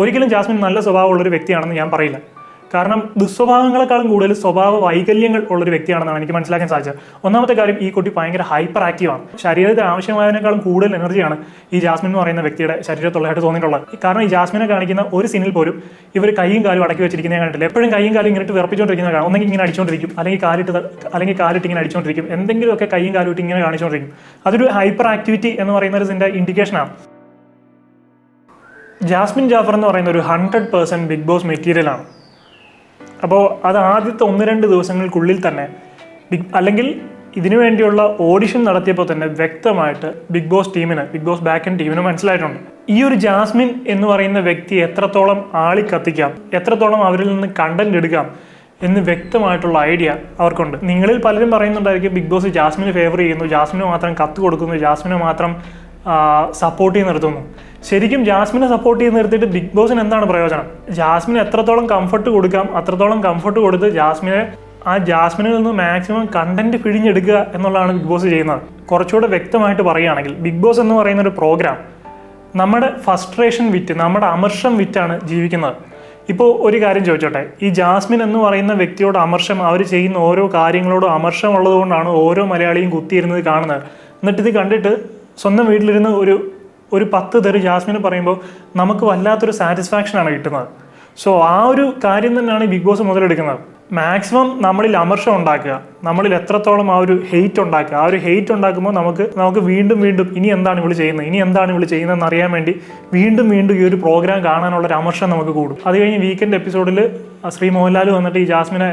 ഒരിക്കലും ജാസ്മിൻ നല്ല സ്വഭാവമുള്ള ഒരു വ്യക്തിയാണെന്ന് ഞാൻ പറയില്ല. കാരണം ദുസ്വഭാവങ്ങളെക്കാളും കൂടുതൽ സ്വഭാവ വൈകല്യങ്ങൾ ഉള്ളൊരു വ്യക്തിയാണെന്നാണ് എനിക്ക് മനസ്സിലാക്കാൻ സാധിച്ചത്. ഒന്നാമത്തെ കാര്യം ഈ കുട്ടി ഭയങ്കര ഹൈപ്പർ ആക്റ്റീവാണ് ശരീരത്തിൽ ആവശ്യമായതിനേക്കാളും കൂടുതൽ എനർജിയാണ് ഈ ജാസ്മിൻ എന്ന് പറയുന്ന വ്യക്തിയുടെ ശരീരത്തുള്ളതായിട്ട് തോന്നിയിട്ടുള്ളത്. കാരണം ഈ ജാസ്മിനെ കാണിക്കുന്ന ഒരു സീനിൽ പോലും ഇവർ കൈയും കാലും അടക്കി വെച്ചിരിക്കുന്നത് കണ്ടിട്ടില്ല. എപ്പോഴും കൈയും കാലും ഇങ്ങനെ വിറപ്പിച്ചുകൊണ്ടിരിക്കുന്നത് കാണാം ഒന്നെങ്കിൽ ഇങ്ങനെ അടിച്ചുകൊണ്ടിരിക്കും. അല്ലെങ്കിൽ കാലിട്ട് അല്ലെങ്കിൽ കാലിട്ട് ഇങ്ങനെ അടിച്ചുകൊണ്ടിരിക്കും. എന്തെങ്കിലുമൊക്കെ കൈയും കാലും ഇട്ട് ഇങ്ങനെ കാണിച്ചുകൊണ്ടിരിക്കും. അതൊരു ഹൈപ്പർ ആക്ടിവിറ്റി എന്ന് പറയുന്ന ഇതിന്റെ ഇൻഡിക്കേഷനാണ് ജാസ്മിൻ ജാഫർ എന്ന് പറയുന്ന ഒരു ഹൺഡ്രഡ് പേഴ്സന്റ് ബിഗ് ബോസ് മെറ്റീരിയലാണ് അപ്പോൾ അത് ആദ്യത്തെ ഒന്ന് രണ്ട് ദിവസങ്ങൾക്കുള്ളിൽ തന്നെ ബിഗ് അല്ലെങ്കിൽ ഇതിനു വേണ്ടിയുള്ള ഓഡിഷൻ നടത്തിയപ്പോൾ തന്നെ വ്യക്തമായിട്ട് ബിഗ് ബോസ് ടീമിന് ബിഗ് ബോസ് ബാക്ക് ആൻഡ് ടീമിന് മനസ്സിലായിട്ടുണ്ട്. ഈ ഒരു ജാസ്മിൻ എന്ന് പറയുന്ന വ്യക്തി എത്രത്തോളം ആളി കത്തിക്കാം എത്രത്തോളം അവരിൽ നിന്ന് കണ്ടന്റ് എടുക്കാം എന്ന് വ്യക്തമായിട്ടുള്ള ഐഡിയ അവർക്കുണ്ട്. നിങ്ങളിൽ പലരും പറയുന്നുണ്ടായിരിക്കും ബിഗ് ബോസ് ജാസ്മിന് ഫേവർ ചെയ്യുന്നു ജാസ്മിന് മാത്രം കത്ത് കൊടുക്കുന്നു ജാസ്മിന് മാത്രം സപ്പോർട്ട് ചെയ്ത് നിർത്തുന്നു. ശരിക്കും ജാസ്മിനെ സപ്പോർട്ട് ചെയ്ത് നിർത്തിയിട്ട് ബിഗ് ബോസിന് എന്താണ് പ്രയോജനം? ജാസ്മിന് എത്രത്തോളം കംഫർട്ട് കൊടുക്കാം അത്രത്തോളം കംഫർട്ട് കൊടുത്ത് ജാസ്മിനെ ആ ജാസ്മിനിൽ നിന്ന് മാക്സിമം കണ്ടന്റ് പിഴിഞ്ഞെടുക്കുക എന്നുള്ളതാണ് ബിഗ് ബോസ് ചെയ്യുന്നത്. കുറച്ചുകൂടെ വ്യക്തമായിട്ട് പറയുകയാണെങ്കിൽ ബിഗ് ബോസ് എന്ന് പറയുന്ന ഒരു പ്രോഗ്രാം നമ്മുടെ ഫസ്ട്രേഷൻ വിറ്റ് നമ്മുടെ അമർഷം വിറ്റാണ് ജീവിക്കുന്നത്. ഇപ്പോൾ ഒരു കാര്യം ചോദിച്ചോട്ടെ ഈ ജാസ്മിൻ എന്ന് പറയുന്ന വ്യക്തിയോട് അമർഷം അവർ ചെയ്യുന്ന ഓരോ കാര്യങ്ങളോടും അമർഷം ഉള്ളതുകൊണ്ടാണ് ഓരോ മലയാളിയും കുത്തിയിരുന്നത് കാണുന്നത്. എന്നിട്ട് ഇത് കണ്ടിട്ട് സ്വന്തം വീട്ടിലിരുന്ന് ഒരു ഒരു പത്ത് തെറി ജാസ്മിന് പറയുമ്പോൾ നമുക്ക് വല്ലാത്തൊരു സാറ്റിസ്ഫാക്ഷനാണ് കിട്ടുന്നത്. സോ ആ ഒരു കാര്യം തന്നെയാണ് ബിഗ് ബോസ് മുതലെടുക്കുന്നത്. മാക്സിമം നമ്മളിൽ അമർഷം ഉണ്ടാക്കുക. നമ്മളിൽ എത്രത്തോളം ആ ഒരു ഹെയ്റ്റ് ഉണ്ടാക്കുക. ആ ഒരു ഹെയ്റ്റ് ഉണ്ടാക്കുമ്പോൾ നമുക്ക് നമുക്ക് വീണ്ടും വീണ്ടും ഇനി എന്താണ് ഇവൾ ചെയ്യുന്നത്? ഇനി എന്താണ് ഇവൾ ചെയ്യുന്നതെന്ന് അറിയാൻ വേണ്ടി വീണ്ടും വീണ്ടും ഈ ഒരു പ്രോഗ്രാം കാണാനുള്ള ഒരു അമർഷം നമുക്ക് കൂടും. അത് കഴിഞ്ഞ് വീക്കെൻഡ് എപ്പിസോഡിൽ ശ്രീ മോഹൻലാൽ വന്നിട്ട് ഈ ജാസ്മിനെ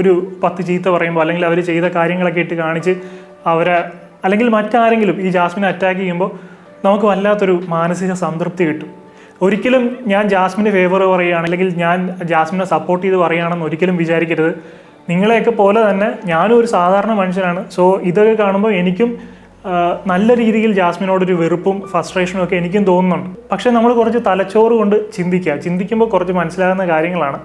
ഒരു പത്ത് ചീത്ത പറയുമ്പോൾ അല്ലെങ്കിൽ അവർ ചെയ്ത കാര്യങ്ങളൊക്കെ ഇട്ട് കാണിച്ച് അവരെ അല്ലെങ്കിൽ മറ്റാരെങ്കിലും ഈ ജാസ്മിനെ അറ്റാക്ക് ചെയ്യുമ്പോൾ നമുക്ക് വല്ലാത്തൊരു മാനസിക സംതൃപ്തി കിട്ടും. ഒരിക്കലും ഞാൻ ജാസ്മിന് ഫേവർ പറയുകയാണ് അല്ലെങ്കിൽ ഞാൻ ജാസ്മിനെ സപ്പോർട്ട് ചെയ്ത് പറയുകയാണെന്ന് ഒരിക്കലും വിചാരിക്കരുത്. നിങ്ങളെയൊക്കെ പോലെ തന്നെ ഞാനും ഒരു സാധാരണ മനുഷ്യനാണ്. സോ ഇതൊക്കെ കാണുമ്പോൾ എനിക്കും നല്ല രീതിയിൽ ജാസ്മിനോടൊരു വെറുപ്പും ഫ്രസ്ട്രേഷനും ഒക്കെ എനിക്കും തോന്നുന്നുണ്ട്. പക്ഷേ നമ്മൾ കുറച്ച് തലച്ചോറ് കൊണ്ട് ചിന്തിക്കുക. ചിന്തിക്കുമ്പോൾ കുറച്ച് മനസ്സിലാകുന്ന കാര്യങ്ങളാണ്.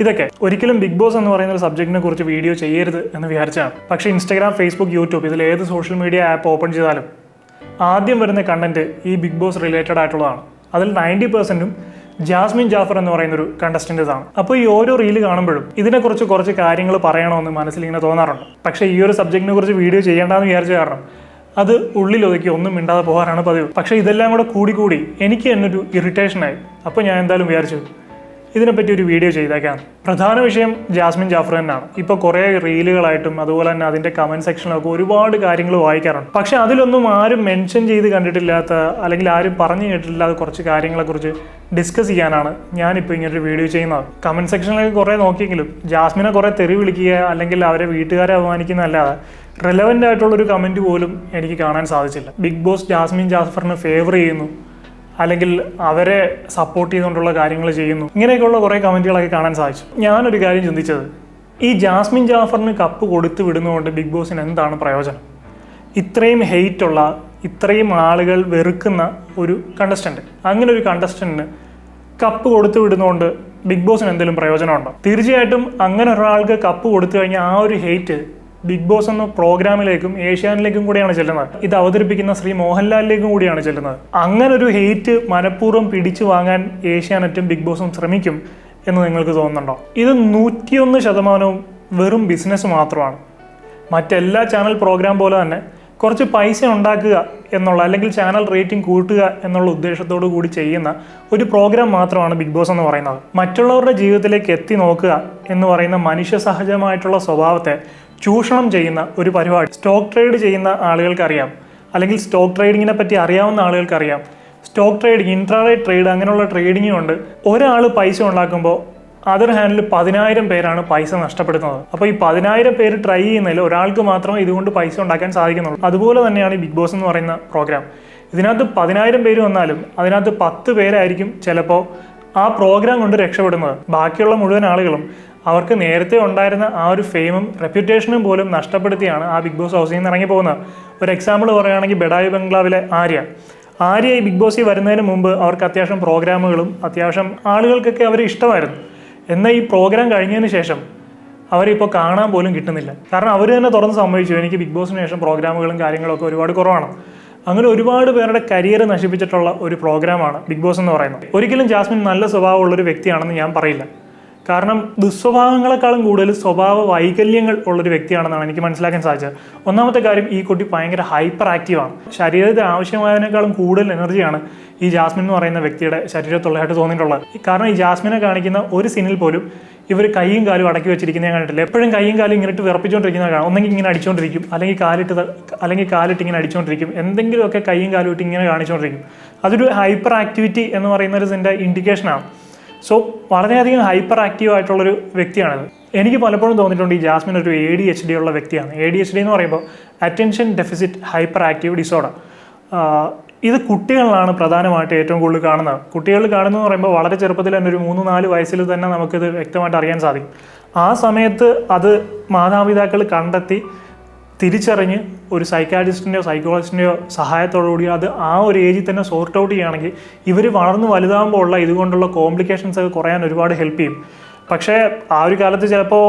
ഇതൊക്കെ ഒരിക്കലും ബിഗ് ബോസ് എന്ന് പറയുന്ന ഒരു സബ്ജക്റ്റിനെ കുറിച്ച് വീഡിയോ ചെയ്യരുത് എന്ന് വിചാരിച്ചാണ്. പക്ഷേ ഇൻസ്റ്റാഗ്രാം ഫേസ്ബുക്ക് യൂട്യൂബ് ഇതിൽ ഏത് സോഷ്യൽ മീഡിയ ആപ്പ് ഓപ്പൺ ചെയ്താലും ആദ്യം വരുന്ന കണ്ടന്റ് ഈ ബിഗ് ബോസ് റിലേറ്റഡ് ആയിട്ടുള്ളതാണ്. അതിൽ നയന്റി പെർസെന്റും ജാസ്മിൻ ജാഫർ എന്ന് പറയുന്ന ഒരു കണ്ടസ്റ്റന്റേഴ്സ് ആണ് അപ്പോൾ ഈ ഓരോ റീൽ കാണുമ്പോഴും ഇതിനെക്കുറിച്ച് കുറച്ച് കാര്യങ്ങൾ പറയണമെന്ന് മനസ്സിൽ ഇങ്ങനെ തോന്നാറുണ്ട്. പക്ഷേ ഈ ഒരു സബ്ജക്റ്റിനെ കുറിച്ച് വീഡിയോ ചെയ്യേണ്ടെന്ന് വിചാരിച്ച കാരണം അത് ഉള്ളിലൊതുക്കി ഒന്നും മിണ്ടാതെ പോകാറാണ് പതിവ്. പക്ഷേ ഇതെല്ലാം കൂടെ കൂടി കൂടി എനിക്ക് എന്നൊരു ഇറിറ്റേഷനായി അപ്പോൾ ഞാൻ എന്തായാലും വിചാരിച്ചു ഇതിനെപ്പറ്റി ഒരു വീഡിയോ ചെയ്തേക്കാം. പ്രധാന വിഷയം ജാസ്മിൻ ജാഫർ തന്നെയാണ്. ഇപ്പോൾ കുറേ റീലുകളായിട്ടും അതുപോലെ തന്നെ അതിന്റെ കമന്റ് സെക്ഷനിലൊക്കെ ഒരുപാട് കാര്യങ്ങൾ വായിക്കാറുണ്ട്. പക്ഷെ അതിലൊന്നും ആരും മെൻഷൻ ചെയ്ത് കണ്ടിട്ടില്ലാത്ത അല്ലെങ്കിൽ ആരും പറഞ്ഞു കേട്ടിട്ടില്ലാത്ത കുറച്ച് കാര്യങ്ങളെക്കുറിച്ച് ഡിസ്കസ് ചെയ്യാനാണ് ഞാനിപ്പോൾ ഇങ്ങനൊരു വീഡിയോ ചെയ്യുന്നത്. കമന്റ് സെക്ഷനിലൊക്കെ കുറേ നോക്കിയെങ്കിലും ജാസ്മിനെ കുറേ തെറി വിളിക്കുക അല്ലെങ്കിൽ അവരെ വീട്ടുകാരെ അപമാനിക്കുന്നതല്ലാതെ റെലവന്റ് ആയിട്ടുള്ളൊരു കമന്റ് പോലും എനിക്ക് കാണാൻ സാധിച്ചില്ല. ബിഗ് ബോസ് ജാസ്മിൻ ജാഫറിനെ ഫേവർ ചെയ്യുന്നു. അല്ലെങ്കിൽ അവരെ സപ്പോർട്ട് ചെയ്തുകൊണ്ടുള്ള കാര്യങ്ങൾ ചെയ്യുന്നു. ഇങ്ങനെയൊക്കെയുള്ള കുറേ കമന്റുകളൊക്കെ കാണാൻ സാധിച്ചു. ഞാനൊരു കാര്യം ചിന്തിച്ചത്. ഈ ജാസ്മിൻ ജാഫറിന് കപ്പ് കൊടുത്തു വിടുന്നതുകൊണ്ട് ബിഗ് ബോസിന് എന്താണ് പ്രയോജനം? ഇത്രയും ഹെയ്റ്റുള്ള ഇത്രയും ആളുകൾ വെറുക്കുന്ന ഒരു കണ്ടസ്റ്റന്റ് അങ്ങനെ ഒരു കണ്ടസ്റ്റന്റിന് കപ്പ് കൊടുത്തു വിടുന്നതുകൊണ്ട് ബിഗ് ബോസിന് എന്തെങ്കിലും പ്രയോജനമുണ്ടോ? തീർച്ചയായിട്ടും അങ്ങനെ ഒരാൾക്ക് കപ്പ് കൊടുത്തു കഴിഞ്ഞാൽ ആ ഒരു ഹെയ്റ്റ് ബിഗ് ബോസ് എന്ന പ്രോഗ്രാമിലേക്കും ഏഷ്യാനിലേക്കും കൂടിയാണ് ചെല്ലുന്നത്. ഇത് അവതരിപ്പിക്കുന്ന ശ്രീ മോഹൻലാലിലേക്കും കൂടിയാണ് ചെല്ലുന്നത്. അങ്ങനെ ഒരു ഹെയ്റ്റ് മനഃപൂർവം പിടിച്ചു വാങ്ങാൻ ഏഷ്യാനെറ്റും ബിഗ് ബോസും ശ്രമിക്കും എന്ന് നിങ്ങൾക്ക് തോന്നുന്നുണ്ടോ? ഇത് നൂറ്റിയൊന്ന് ശതമാനവും വെറും ബിസിനസ് മാത്രമാണ്. മറ്റെല്ലാ ചാനൽ പ്രോഗ്രാം പോലെ തന്നെ കുറച്ച് പൈസ ഉണ്ടാക്കുക എന്നുള്ള അല്ലെങ്കിൽ ചാനൽ റേറ്റിംഗ് കൂട്ടുക എന്നുള്ള ഉദ്ദേശത്തോടു കൂടി ചെയ്യുന്ന ഒരു പ്രോഗ്രാം മാത്രമാണ് ബിഗ് ബോസ് എന്ന് പറയുന്നത്. മറ്റുള്ളവരുടെ ജീവിതത്തിലേക്ക് എത്തി നോക്കുക എന്ന് പറയുന്ന മനുഷ്യ സഹജമായിട്ടുള്ള സ്വഭാവത്തെ ചൂഷണം ചെയ്യുന്ന ഒരു പരിപാടി. സ്റ്റോക്ക് ട്രേഡ് ചെയ്യുന്ന ആളുകൾക്കറിയാം. അല്ലെങ്കിൽ സ്റ്റോക്ക് ട്രേഡിങ്ങിനെ പറ്റി അറിയാവുന്ന ആളുകൾക്കറിയാം. സ്റ്റോക്ക് ട്രേഡിങ് ഇൻട്രാഡേ ട്രേഡ് അങ്ങനെയുള്ള ട്രേഡിങ്ങും ഉണ്ട് ഒരാൾ പൈസ ഉണ്ടാക്കുമ്പോൾ അതർ ഹാൻഡിൽ പതിനായിരം പേരാണ് പൈസ നഷ്ടപ്പെടുന്നത് അപ്പോൾ ഈ പതിനായിരം പേര് ട്രൈ ചെയ്യുന്നതിൽ ഒരാൾക്ക് മാത്രം ഇതുകൊണ്ട് പൈസ ഉണ്ടാക്കാൻ സാധിക്കുന്നുള്ളൂ. അതുപോലെ തന്നെയാണ് ഈ ബിഗ് ബോസ് എന്ന് പറയുന്ന പ്രോഗ്രാം ഇതിനകത്ത് പതിനായിരം പേര് വന്നാലും അതിനകത്ത് പത്ത് പേരായിരിക്കും ചിലപ്പോൾ ആ പ്രോഗ്രാം കൊണ്ട് രക്ഷപ്പെടുന്നത്. ബാക്കിയുള്ള മുഴുവൻ ആളുകളും അവർക്ക് നേരത്തെ ഉണ്ടായിരുന്ന ആ ഒരു ഫെയിമും റെപ്യൂട്ടേഷനും പോലും നഷ്ടപ്പെടുത്തിയാണ് ആ ബിഗ് ബോസ് ഹൗസിൽ നിന്ന് ഇറങ്ങി പോകുന്നത് ഒരു എക്സാമ്പിൾ പറയുകയാണെങ്കിൽ ബെഡായി ബംഗ്ലാവിലെ ആര്യ. ആര്യ ഈ ബിഗ് ബോസിൽ വരുന്നതിന് മുമ്പ് അവർക്ക് അത്യാവശ്യം പ്രോഗ്രാമുകളും അത്യാവശ്യം ആളുകൾക്കൊക്കെ അവർ ഇഷ്ടമായിരുന്നു. എന്നാൽ ഈ പ്രോഗ്രാം കഴിഞ്ഞതിന് ശേഷം അവരിപ്പോൾ കാണാൻ പോലും കിട്ടുന്നില്ല. കാരണം അവർ തന്നെ തുറന്ന് സമ്മതിച്ചു എനിക്ക് ബിഗ് ബോസിന് ശേഷം പ്രോഗ്രാമുകളും കാര്യങ്ങളൊക്കെ ഒരുപാട് കുറവാണ്. അങ്ങനെ ഒരുപാട് പേരുടെ കരിയർ നശിപ്പിച്ചിട്ടുള്ള ഒരു പ്രോഗ്രാമാണ് ബിഗ് ബോസ് എന്ന് പറയുന്നത്. ഒരിക്കലും ജാസ്മിൻ നല്ല സ്വഭാവമുള്ള ഒരു വ്യക്തിയാണെന്ന് ഞാൻ പറയില്ല. കാരണം ദുസ്വഭാവങ്ങളെക്കാളും കൂടുതൽ സ്വഭാവ വൈകല്യങ്ങൾ ഉള്ളൊരു വ്യക്തിയാണെന്നാണ് എനിക്ക് മനസ്സിലാക്കാൻ സാധിച്ചത്. ഒന്നാമത്തെ കാര്യം ഈ കുട്ടി ഭയങ്കര ഹൈപ്പർ ആക്റ്റീവാണ് ശരീരത്തിന് ആവശ്യമായതിനേക്കാളും കൂടുതൽ എനർജിയാണ് ഈ ജാസ്മിൻ എന്ന് പറയുന്ന വ്യക്തിയുടെ ശരീരത്തുള്ളതായിട്ട് തോന്നിയിട്ടുള്ളത്. കാരണം ഈ ജാസ്മിനെ കാണിക്കുന്ന ഒരു സീനിൽ പോലും ഇവർ കൈയും കാലും അടക്കി വെച്ചിരിക്കുന്ന ഞാൻ കണ്ടിട്ടില്ല. എപ്പോഴും കൈയും കാലും ഇങ്ങനെ വിറപ്പിച്ചുകൊണ്ടിരിക്കുന്നത് കാണാം ഒന്നെങ്കിൽ ഇങ്ങനെ അടിച്ചുകൊണ്ടിരിക്കും അല്ലെങ്കിൽ കാലിട്ട് അല്ലെങ്കിൽ കാലിട്ട് ഇങ്ങനെ അടിച്ചുകൊണ്ടിരിക്കും. എന്തെങ്കിലുമൊക്കെ കൈയും കാലും ഇട്ട് ഇങ്ങനെ കാണിച്ചുകൊണ്ടിരിക്കും. അതൊരു ഹൈപ്പർ ആക്ടിവിറ്റി എന്ന് പറയുന്ന ഒരു ഇതിന്റെ ഇൻഡിക്കേഷനാണ് സോ വളരെയധികം ഹൈപ്പർ ആക്റ്റീവ് ആയിട്ടുള്ളൊരു വ്യക്തിയാണിത്. എനിക്ക് പലപ്പോഴും തോന്നിയിട്ടുണ്ട് ഈ ജാസ്മിൻ ഒരു എ ഡി എച്ച് ഡി ഉള്ള വ്യക്തിയാണ്. എ ഡി എച്ച് ഡി എന്ന് പറയുമ്പോൾ attention deficit hyper active disorder ഇത് കുട്ടികളിലാണ് പ്രധാനമായിട്ട് ഏറ്റവും കൂടുതൽ കാണുന്നത്. കുട്ടികളിൽ കാണുന്നതെന്ന് പറയുമ്പോൾ വളരെ ചെറുപ്പത്തിൽ തന്നെ ഒരു മൂന്ന് നാല് വയസ്സിൽ തന്നെ നമുക്കിത് വ്യക്തമായിട്ട് അറിയാൻ സാധിക്കും. ആ സമയത്ത് അത് മാതാപിതാക്കൾ കണ്ടെത്തി തിരിച്ചറിഞ്ഞ് ഒരു സൈക്കാട്രിസ്റ്റിന്റെയോ സൈക്കോളജിസ്റ്റിന്റെയോ സഹായത്തോടുകൂടി അത് ആ ഒരു ഏജിൽ തന്നെ സോർട്ട് ഔട്ട് ചെയ്യുകയാണെങ്കിൽ ഇവർ വളർന്ന് വലുതാകുമ്പോൾ ഉള്ള ഇതുകൊണ്ടുള്ള കോംപ്ലിക്കേഷൻസ് ഒക്കെ കുറയാൻ ഒരുപാട് ഹെൽപ്പ് ചെയ്യും. പക്ഷേ ആ ഒരു കാലത്ത് ചിലപ്പോൾ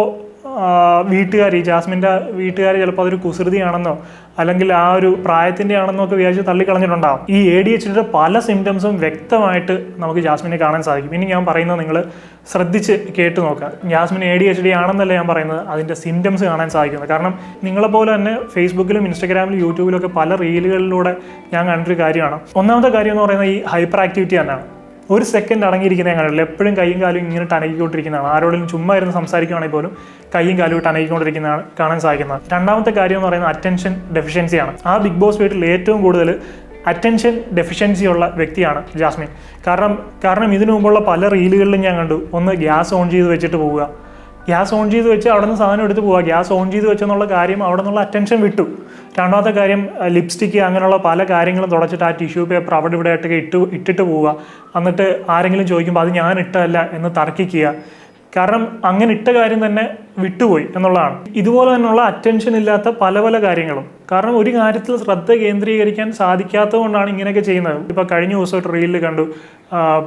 വീട്ടുകാർ ഈ ജാസ്മിന്റെ വീട്ടുകാർ ചിലപ്പോൾ അതൊരു കുസൃതിയാണെന്നോ അല്ലെങ്കിൽ ആ ഒരു പ്രായത്തിന്റെ ആണെന്നോ ഒക്കെ വിചാരിച്ച് തള്ളിക്കളഞ്ഞിട്ടുണ്ടാവും. ഈ എ ഡി എച്ചിന്റെ പല സിംറ്റംസും വ്യക്തമായിട്ട് നമുക്ക് ജാസ്മിനെ കാണാൻ സാധിക്കും. ഇനി ഞാൻ പറയുന്നത് നിങ്ങൾ ശ്രദ്ധിച്ച് കേട്ട് നോക്കുക. Jasmine A D H D ആണെന്നല്ല ഞാൻ പറയുന്നത്. അതിന്റെ സിംറ്റംസ് കാണാൻ സാധിക്കുന്നത്. കാരണം നിങ്ങളെപ്പോലെ തന്നെ ഫേസ്ബുക്കിലും ഇൻസ്റ്റാഗ്രാമിലും യൂട്യൂബിലും ഒക്കെ പല റീലുകളിലൂടെ ഞാൻ കണ്ടൊരു കാര്യമാണ്. ഒന്നാമത്തെ കാര്യം എന്ന് പറയുന്നത് ഈ ഹൈപ്പർ ആക്ടിവിറ്റി തന്നെയാണ്. ഒരു സെക്കൻഡ് അടങ്ങിയിരിക്കുന്ന കാണില്ല എപ്പോഴും കൈയും കാലും ഇങ്ങനെ ടനകിക്കൊണ്ടിരിക്കുന്നതാണ്. ആരോടും ചുമ്മാ ഇരുന്ന് സംസാരിക്കുകയാണെങ്കിൽ പോലും കൈയും കാലും ഇട്ട് അനകിക്കൊണ്ടിരിക്കുന്നതാണ് കാണാൻ സാധിക്കുന്നത്. രണ്ടാമത്തെ കാര്യം എന്ന് പറയുന്നത് അറ്റൻഷൻ ഡെഫിഷ്യൻസിയാണ് ആ ബിഗ് ബോസ് വീട്ടിൽ ഏറ്റവും കൂടുതൽ അറ്റൻഷൻ ഡെഫിഷ്യൻസി ഉള്ള വ്യക്തിയാണ് ജാസ്മിൻ. കാരണം കാരണം ഇതിനു മുമ്പുള്ള പല റീലുകളിലും ഞാൻ കണ്ടു. ഒന്ന് ഗ്യാസ് ഓൺ ചെയ്ത് വെച്ചിട്ട് പോവുക. ഗ്യാസ് ഓൺ ചെയ്ത് വെച്ച് അവിടെ നിന്ന് സാധനം എടുത്ത് പോവുക ഗ്യാസ് ഓൺ ചെയ്ത് വെച്ചെന്നുള്ള കാര്യം അവിടെ നിന്നുള്ള അറ്റൻഷൻ വിട്ടു. രണ്ടാമത്തെ കാര്യം ലിപ്സ്റ്റിക്ക് അങ്ങനെയുള്ള പല കാര്യങ്ങളും തുടച്ചിട്ട് ആ ടിഷ്യൂ പേപ്പർ അവിടെ ഇവിടെ ആയിട്ടൊക്കെ ഇട്ട് ഇട്ടിട്ട് പോവുക എന്നിട്ട് ആരെങ്കിലും ചോദിക്കുമ്പോൾ അത് ഞാൻ ഇട്ടതല്ല എന്ന് തർക്കിക്കുക. കാരണം അങ്ങനെ ഇട്ട കാര്യം തന്നെ വിട്ടുപോയി എന്നുള്ളതാണ്. ഇതുപോലെ തന്നെയുള്ള അറ്റൻഷൻ ഇല്ലാത്ത പല പല കാര്യങ്ങളും. കാരണം ഒരു കാര്യത്തിൽ ശ്രദ്ധ കേന്ദ്രീകരിക്കാൻ സാധിക്കാത്തത് കൊണ്ടാണ് ഇങ്ങനെയൊക്കെ ചെയ്യുന്നത്. ഇപ്പൊ കഴിഞ്ഞ ദിവസം ഒരു റീലിൽ കണ്ടു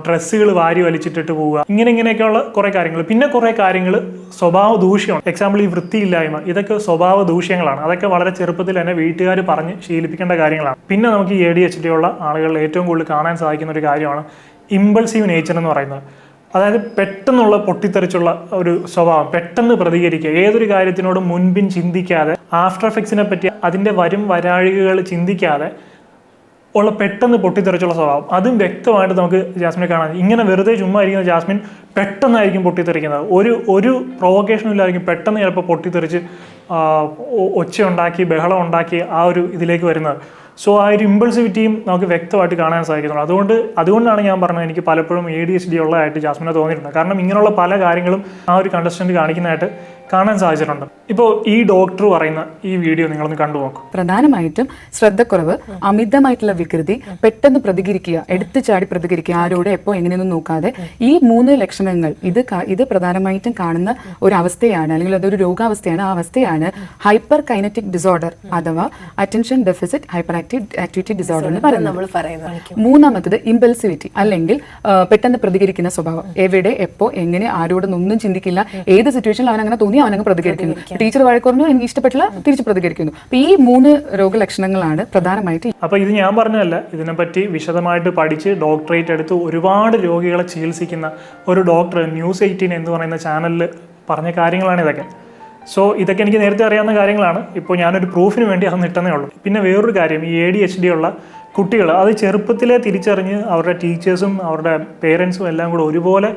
ഡ്രസ്സുകൾ വാരി വലിച്ചിട്ടിട്ട് പോവുക. ഇങ്ങനെ ഇങ്ങനെയൊക്കെയുള്ള കുറെ കാര്യങ്ങൾ. പിന്നെ കുറെ കാര്യങ്ങൾ സ്വഭാവ ദൂഷ്യമാണ് എക്സാമ്പിൾ ഈ വൃത്തിയില്ലായ്മ. ഇതൊക്കെ സ്വഭാവ ദൂഷ്യങ്ങളാണ്. അതൊക്കെ വളരെ ചെറുപ്പത്തിൽ തന്നെ വീട്ടുകാർ പറഞ്ഞ് ശീലിപ്പിക്കേണ്ട കാര്യങ്ങളാണ്. പിന്നെ നമുക്ക് ഈ എ ഡി എച്ച് ഡി ഉള്ള ആളുകളിൽ ഏറ്റവും കൂടുതൽ കാണാൻ സാധിക്കുന്ന ഒരു കാര്യമാണ് ഇമ്പൾസീവ് നേച്ചർ എന്ന് പറയുന്നത്. അതായത് പെട്ടെന്നുള്ള പൊട്ടിത്തെറിച്ചുള്ള ഒരു സ്വഭാവം പെട്ടെന്ന് പ്രതികരിക്കുക. ഏതൊരു കാര്യത്തിനോടും മുൻപിൻ ചിന്തിക്കാതെ ആഫ്റ്റർ എഫക്ട്സിനെ പറ്റി അതിന്റെ വരും വരാഴികകൾ ചിന്തിക്കാതെ ഉള്ള പെട്ടെന്ന് പൊട്ടിത്തെറിച്ചുള്ള സ്വഭാവം. അതും വ്യക്തമായിട്ട് നമുക്ക് ജാസ്മിനെ കാണാം. ഇങ്ങനെ വെറുതെ ചുമ്മാ ഇരിക്കുന്ന ജാസ്മിൻ പെട്ടെന്നായിരിക്കും പൊട്ടിത്തെറിക്കുന്നത്. ഒരു ഒരു പ്രൊവക്കേഷനും ഇല്ലായിരിക്കും പെട്ടെന്ന് ചിലപ്പോൾ പൊട്ടിത്തെറിച്ച് ആ, ഒ- ഒച്ച ഉണ്ടാക്കി ബഹളം ഉണ്ടാക്കി ആ ഒരു ഇതിലേക്ക് വരുന്നത്. സോ ആ ഒരു ഇമ്പൾസിവിറ്റിയും നമുക്ക് വ്യക്തമായിട്ട് കാണാൻ സാധിക്കുന്നുണ്ട്. അതുകൊണ്ട് അതുകൊണ്ടാണ് ഞാൻ പറഞ്ഞത് എനിക്ക് പലപ്പോഴും എ ഡി എച്ച് ഡി ഉള്ളതായിട്ട് ജാസ്മിനെ തോന്നിയിട്ടുണ്ട്. കാരണം ഇങ്ങനെയുള്ള പല കാര്യങ്ങളും ആ ഒരു കണ്ടസ്റ്റന്റ് കാണിക്കുന്നതായിട്ട് കാണാൻ സാധിച്ചിട്ടുണ്ട്. ഇപ്പോൾ ഈ ഡോക്ടർ പറയുന്ന ഈ വീഡിയോ നിങ്ങളൊന്ന് കണ്ടു നോക്കും. പ്രധാനമായിട്ടും ശ്രദ്ധക്കുറവ് അമിതമായിട്ടുള്ള വികൃതി പെട്ടെന്ന് പ്രതികരിക്കുക എടുത്തു ചാടി പ്രതികരിക്കുക ആരോട് എപ്പോൾ എങ്ങനെയൊന്നും നോക്കാതെ ഈ മൂന്ന് ലക്ഷണങ്ങൾ ഇത് ഇത് പ്രധാനമായിട്ടും കാണുന്ന ഒരു അവസ്ഥയാണ് അല്ലെങ്കിൽ അതൊരു രോഗാവസ്ഥയാണ്. ആ അവസ്ഥയാണ് ഹൈപ്പർ കൈനറ്റിക് ഡിസോർഡർ അഥവാ attention deficit hyper active activity disorder എന്ന് പറയുന്നത്. മൂന്നാമത്തത് ഇമ്പൾസിവിറ്റി അല്ലെങ്കിൽ പെട്ടെന്ന് പ്രതികരിക്കുന്ന സ്വഭാവം. എവിടെ എപ്പോ എങ്ങനെ ആരോടൊന്നും ചിന്തിക്കില്ല. ഏത് സിറ്റുവേഷനിൽ അവൻ അങ്ങനെ തോന്നി അവൻ അങ്ങ് പ്രതികരിക്കുന്നു. ടീച്ചർ വഴക്കുറഞ്ഞു എനിക്ക് ഇഷ്ടപ്പെട്ടില്ല തിരിച്ച് പ്രതികരിക്കുന്നു. അപ്പൊ ഈ മൂന്ന് രോഗലക്ഷണങ്ങളാണ് പ്രധാനമായിട്ട് അപ്പൊ ഇത് ഞാൻ പറഞ്ഞതല്ല ഇതിനെപ്പറ്റി വിശദമായിട്ട് പഠിച്ച് ഡോക്ടറേറ്റ് എടുത്ത് ഒരുപാട് രോഗികളെ ചികിത്സിക്കുന്ന ഒരു ഡോക്ടർ ന്യൂസ് എയ്റ്റീൻ എന്ന് പറയുന്ന ചാനലിൽ പറഞ്ഞ കാര്യങ്ങളാണ് ഇതൊക്കെ. സോ ഇതൊക്കെ എനിക്ക് നേരത്തെ അറിയാവുന്ന കാര്യങ്ങളാണ്. ഇപ്പോൾ ഞാനൊരു പ്രൂഫിന് വേണ്ടി അത് നിട്ടുന്നേ ഉള്ളൂ. പിന്നെ വേറൊരു കാര്യം ഈ എ ഡി എച്ച് ഡി ഉള്ള കുട്ടികൾ അത് ചെറുപ്പത്തിലെ തിരിച്ചറിഞ്ഞ് അവരുടെ ടീച്ചേഴ്സും അവരുടെ പേരൻസും എല്ലാം കൂടെ ഒരുപോലെ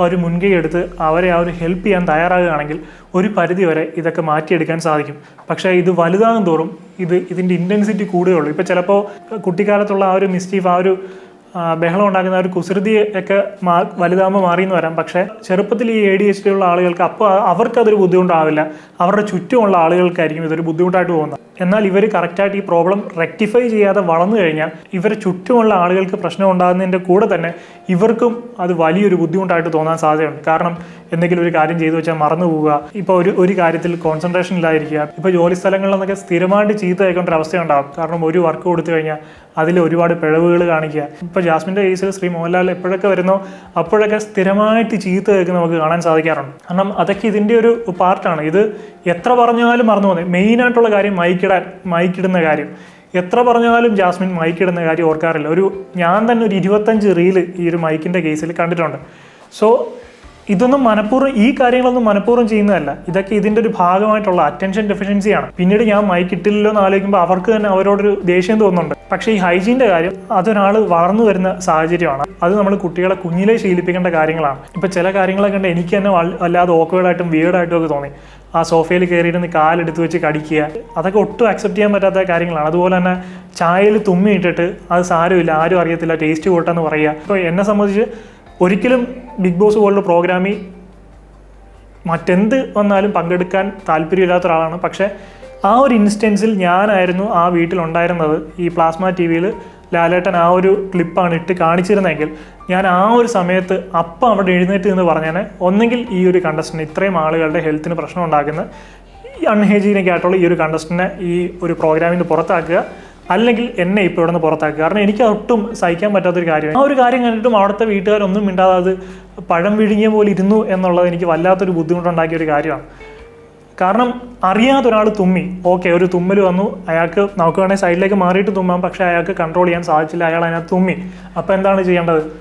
ഒരു മുൻകൈ എടുത്ത് അവരെ ആ ഒരു ഹെൽപ്പ് ചെയ്യാൻ തയ്യാറാകുകയാണെങ്കിൽ ഒരു പരിധി വരെ ഇതൊക്കെ മാറ്റിയെടുക്കാൻ സാധിക്കും. പക്ഷേ ഇത് വലുതാകും തോറും ഇത് ഇതിന്റെ ഇന്റൻസിറ്റി കൂടുകയുള്ളൂ ഇപ്പോൾ ചിലപ്പോൾ കുട്ടിക്കാലത്തുള്ള ആ ഒരു മിസ്റ്റീഫ് ആ ഒരു ബഹളം ഉണ്ടാക്കുന്ന ഒരു കുസൃതി ഒക്കെ മാ വലുതാകുമ്പോൾ മാറിയെന്ന് വരാം. പക്ഷേ ചെറുപ്പത്തിൽ ഈ എ ഡി എച്ച് ഡി ഉള്ള ആളുകൾക്ക് അപ്പോൾ അവർക്കതൊരു ബുദ്ധിമുട്ടാവില്ല. അവരുടെ ചുറ്റുമുള്ള ആളുകൾക്കായിരിക്കും ഇതൊരു ബുദ്ധിമുട്ടായിട്ട് പോകുന്നത്. എന്നാൽ ഇവർ കറക്റ്റായിട്ട് ഈ പ്രോബ്ലം റെക്ടിഫൈ ചെയ്യാതെ വളർന്നു കഴിഞ്ഞാൽ ഇവരെ ചുറ്റുമുള്ള ആളുകൾക്ക് പ്രശ്നം ഉണ്ടാകുന്നതിന്റെ കൂടെ തന്നെ ഇവർക്കും അത് വലിയൊരു ബുദ്ധിമുട്ടായിട്ട് തോന്നാൻ സാധ്യതയുണ്ട്. കാരണം എന്തെങ്കിലും ഒരു കാര്യം ചെയ്തു വെച്ചാൽ മറന്നു പോവുക. ഇപ്പോൾ ഒരു ഒരു കാര്യത്തിൽ കോൺസെൻട്രേഷൻ ഇല്ലാതിരിക്കുക. ഇപ്പോൾ ജോലി സ്ഥലങ്ങളിൽ നിന്നൊക്കെ സ്ഥിരമായിട്ട് ചീത്ത കേൾക്കേണ്ട ഒരു അവസ്ഥയുണ്ടാകും. കാരണം ഒരു വർക്ക് കൊടുത്തു കഴിഞ്ഞാൽ അതിൽ ഒരുപാട് പിഴവുകൾ കാണിക്കുക. ഇപ്പോൾ ജാസ്മിന്റെ കേസിൽ ശ്രീ മോഹൻലാൽ എപ്പോഴൊക്കെ വരുന്നോ അപ്പോഴൊക്കെ സ്ഥിരമായിട്ട് ചീത്ത കേൾക്കുന്ന നമുക്ക് കാണാൻ സാധിക്കാറുണ്ട്. കാരണം അതൊക്കെ ഇതിന്റെ ഒരു പാർട്ടാണ് ഇത് എത്ര പറഞ്ഞാലും മറന്നു പോകുന്നത്. മെയിനായിട്ടുള്ള കാര്യം മൈക്കിടാൻ മൈക്കിടുന്ന കാര്യം. എത്ര പറഞ്ഞാലും ജാസ്മിൻ മൈക്കിടുന്ന കാര്യം ഓർക്കാറില്ല. ഒരു ഞാൻ തന്നെ ഒരു ഇരുപത്തഞ്ച് റീൽ ഈ ഒരു മൈക്കിന്റെ കേസിൽ കണ്ടിട്ടുണ്ട്. സോ ഇതൊന്നും മനഃപൂർവം ഈ കാര്യങ്ങളൊന്നും മനഃപൂർവം ചെയ്യുന്നതല്ല. ഇതൊക്കെ ഇതിന്റെ ഒരു ഭാഗമായിട്ടുള്ള അറ്റൻഷൻ ഡെഫിഷ്യൻസിയാണ് പിന്നീട് ഞാൻ മൈക്ക് കിട്ടില്ലല്ലോ എന്ന് ആലോചിക്കുമ്പോൾ അവർക്ക് തന്നെ അവരോടൊരു ദേഷ്യം തോന്നുന്നുണ്ട്. പക്ഷേ ഈ ഹൈജീന്റെ കാര്യം അതൊരാൾ വളർന്നു വരുന്ന സാഹചര്യമാണ്. അത് നമ്മൾ കുട്ടികളെ കുഞ്ഞിലെ ശീലിപ്പിക്കേണ്ട കാര്യങ്ങളാണ്. ഇപ്പം ചില കാര്യങ്ങളൊക്കെ കണ്ട് എനിക്ക് തന്നെ വല്ലാതെ ഓക്കേഡായിട്ടും വീർഡായിട്ടും ഒക്കെ തോന്നി. ആ സോഫയിൽ കയറിയിരുന്ന് കാലെടുത്ത് വെച്ച് കടിക്കുക. അതൊക്കെ ഒട്ടും അക്സെപ്റ്റ് ചെയ്യാൻ പറ്റാത്ത കാര്യങ്ങളാണ്. അതുപോലെ തന്നെ ചായയിൽ തുമ്മി ഇട്ടിട്ട് അത് സാരമില്ല ആരും അറിയത്തില്ല ടേസ്റ്റ് കൂട്ടെന്ന് പറയുക. ഇപ്പോൾ എന്നെ സംബന്ധിച്ച് ഒരിക്കലും ബിഗ് ബോസ് പോലുള്ള പ്രോഗ്രാമിൽ മറ്റെന്ത് വന്നാലും പങ്കെടുക്കാൻ താല്പര്യമില്ലാത്ത ഒരാളാണ്. പക്ഷേ ആ ഒരു ഇൻസ്റ്റൻസിൽ ഞാനായിരുന്നു ആ വീട്ടിലുണ്ടായിരുന്നത് ഈ പ്ലാസ്മ ടി വിയിൽ ലാലേട്ടൻ ആ ഒരു ക്ലിപ്പാണ് ഇട്ട് കാണിച്ചിരുന്നെങ്കിൽ ഞാൻ ആ ഒരു സമയത്ത് അപ്പം അവിടെ എഴുന്നേറ്റ് എന്ന് പറഞ്ഞാൽ ഒന്നെങ്കിൽ ഈ ഒരു കണ്ടസ്റ്റന്റ് ഇത്രയും ആളുകളുടെ ഹെൽത്തിന് പ്രശ്നം ഉണ്ടാക്കുന്ന ഈ അൺഹൈജീനിക് ആയിട്ടുള്ള ഈ ഒരു കണ്ടസ്റ്റന്റിനെ ഈ ഒരു പ്രോഗ്രാമിൽ നിന്ന് പുറത്താക്കുക. അല്ലെങ്കിൽ എന്നെ ഇപ്പോൾ ഇവിടെ നിന്ന് പുറത്താക്കുക. കാരണം എനിക്ക് ഒട്ടും സഹിക്കാൻ പറ്റാത്തൊരു കാര്യമാണ്. ആ ഒരു കാര്യം കണ്ടിട്ടും അവിടുത്തെ വീട്ടുകാരൊന്നും മിണ്ടാതെ അത് പഴം വിഴുങ്ങിയ പോലെ ഇരുന്നു എന്നുള്ളത് എനിക്ക് വല്ലാത്തൊരു ബുദ്ധിമുട്ടുണ്ടാക്കിയ ഒരു കാര്യമാണ്. കാരണം അറിയാത്ത ഒരാൾ തുമ്മി. ഓക്കെ ഒരു തുമ്മൽ വന്നു. അയാൾക്ക് നമുക്ക് വേണേൽ സൈഡിലേക്ക് മാറിയിട്ട് തുമ്മാം. പക്ഷേ അയാൾക്ക് കൺട്രോൾ ചെയ്യാൻ സാധിച്ചില്ല. അയാൾ അതിനകത്ത് തുമ്മി. അപ്പോൾ എന്താണ് ചെയ്യേണ്ടത്?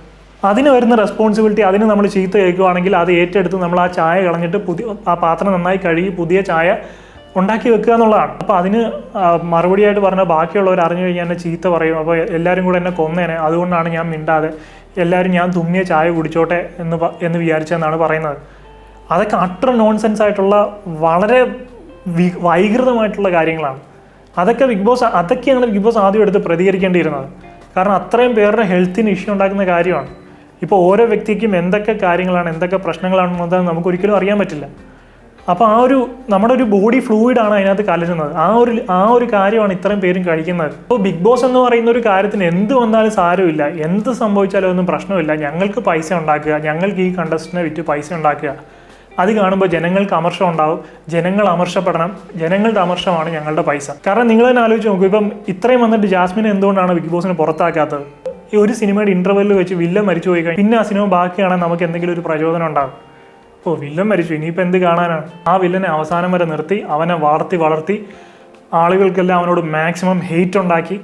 അതിന് വരുന്ന റെസ്പോൺസിബിലിറ്റി അതിന് നമ്മൾ ചീത്ത കേൾക്കുവാണെങ്കിൽ അത് ഏറ്റെടുത്ത് നമ്മൾ ആ ചായ കളഞ്ഞിട്ട് പുതിയ ആ പാത്രം നന്നായി കഴുകി പുതിയ ചായ ഉണ്ടാക്കി വെക്കുക എന്നുള്ളതാണ്. അപ്പോൾ അതിന് മറുപടിയായിട്ട് പറഞ്ഞ ബാക്കിയുള്ളവർ അറിഞ്ഞു കഴിഞ്ഞാൽ എന്നെ ചീത്ത പറയും. അപ്പോൾ എല്ലാവരും കൂടെ എന്നെ കൊന്നേനെ. അതുകൊണ്ടാണ് ഞാൻ മിണ്ടാതെ എല്ലാവരും ഞാൻ തുമ്മിയ ചായ കുടിച്ചോട്ടെ എന്ന് എന്ന് വിചാരിച്ചെന്നാണ് പറയുന്നത്. അതൊക്കെ അട്ടർ നോൺസെൻസ് ആയിട്ടുള്ള വളരെ വി- വൈകൃതമായിട്ടുള്ള കാര്യങ്ങളാണ്. അതൊക്കെ ബിഗ് ബോസ് അതൊക്കെയാണ് ബിഗ് ബോസ് ആദ്യം എടുത്ത് പ്രതികരിക്കേണ്ടിയിരുന്നത്. കാരണം അത്രയും പേരുടെ ഹെൽത്തിന് ഇഷ്യൂ ഉണ്ടാക്കുന്ന കാര്യമാണ്. ഇപ്പോൾ ഓരോ വ്യക്തിക്കും എന്തൊക്കെ കാര്യങ്ങളാണ് എന്തൊക്കെ പ്രശ്നങ്ങളാണെന്നത് നമുക്ക് ഒരിക്കലും അറിയാൻ പറ്റില്ല. അപ്പോൾ ആ ഒരു നമ്മുടെ ഒരു ബോഡി ഫ്ലൂയിഡ് ആണ് അതിനകത്ത് കലരുന്നത്. ആ ഒരു ആ ഒരു കാര്യമാണ് ഇത്രയും പേരും കഴിക്കുന്നത്. അപ്പോൾ ബിഗ് ബോസ് എന്ന് പറയുന്ന ഒരു കാര്യത്തിന് എന്ത് വന്നാലും സാരമില്ല. എന്ത് സംഭവിച്ചാലും ഒന്നും പ്രശ്നമില്ല. ഞങ്ങൾക്ക് പൈസ ഉണ്ടാക്കുക. ഞങ്ങൾക്ക് ഈ കണ്ടസ്റ്റിനെ വിറ്റ് പൈസ ഉണ്ടാക്കുക. അത് കാണുമ്പോൾ ജനങ്ങൾക്ക് അമർഷം ഉണ്ടാവും. ജനങ്ങൾ അമർഷപ്പെടണം. ജനങ്ങളുടെ അമർഷമാണ് ഞങ്ങളുടെ പൈസ. കാരണം നിങ്ങൾ തന്നെ ആലോചിച്ച് നോക്കും. ഇപ്പം ഇത്രയും വന്നിട്ട് ജാസ്മിനെ എന്തുകൊണ്ടാണ് ബിഗ് ബോസിനെ പുറത്താക്കാത്തത്? ഒരു സിനിമയുടെ ഇന്റർവെല്ലിൽ വെച്ച് വില്ല മരിച്ചു പോയി കഴിഞ്ഞാൽ പിന്നെ ആ സിനിമ ബാക്കിയാണെങ്കിൽ നമുക്ക് എന്തെങ്കിലും ഒരു പ്രചോദനം ഉണ്ടാകും ഓ വില്ലൻ മരിച്ചു. ഇനിയിപ്പോൾ എന്ത് കാണാനാണ്? ആ വില്ലനെ അവസാനം വരെ നിർത്തി അവനെ വളർത്തി വളർത്തി ആളുകൾക്കെല്ലാം അവനോട് മാക്സിമം ഹെയ്റ്റ് ഉണ്ടാക്കി.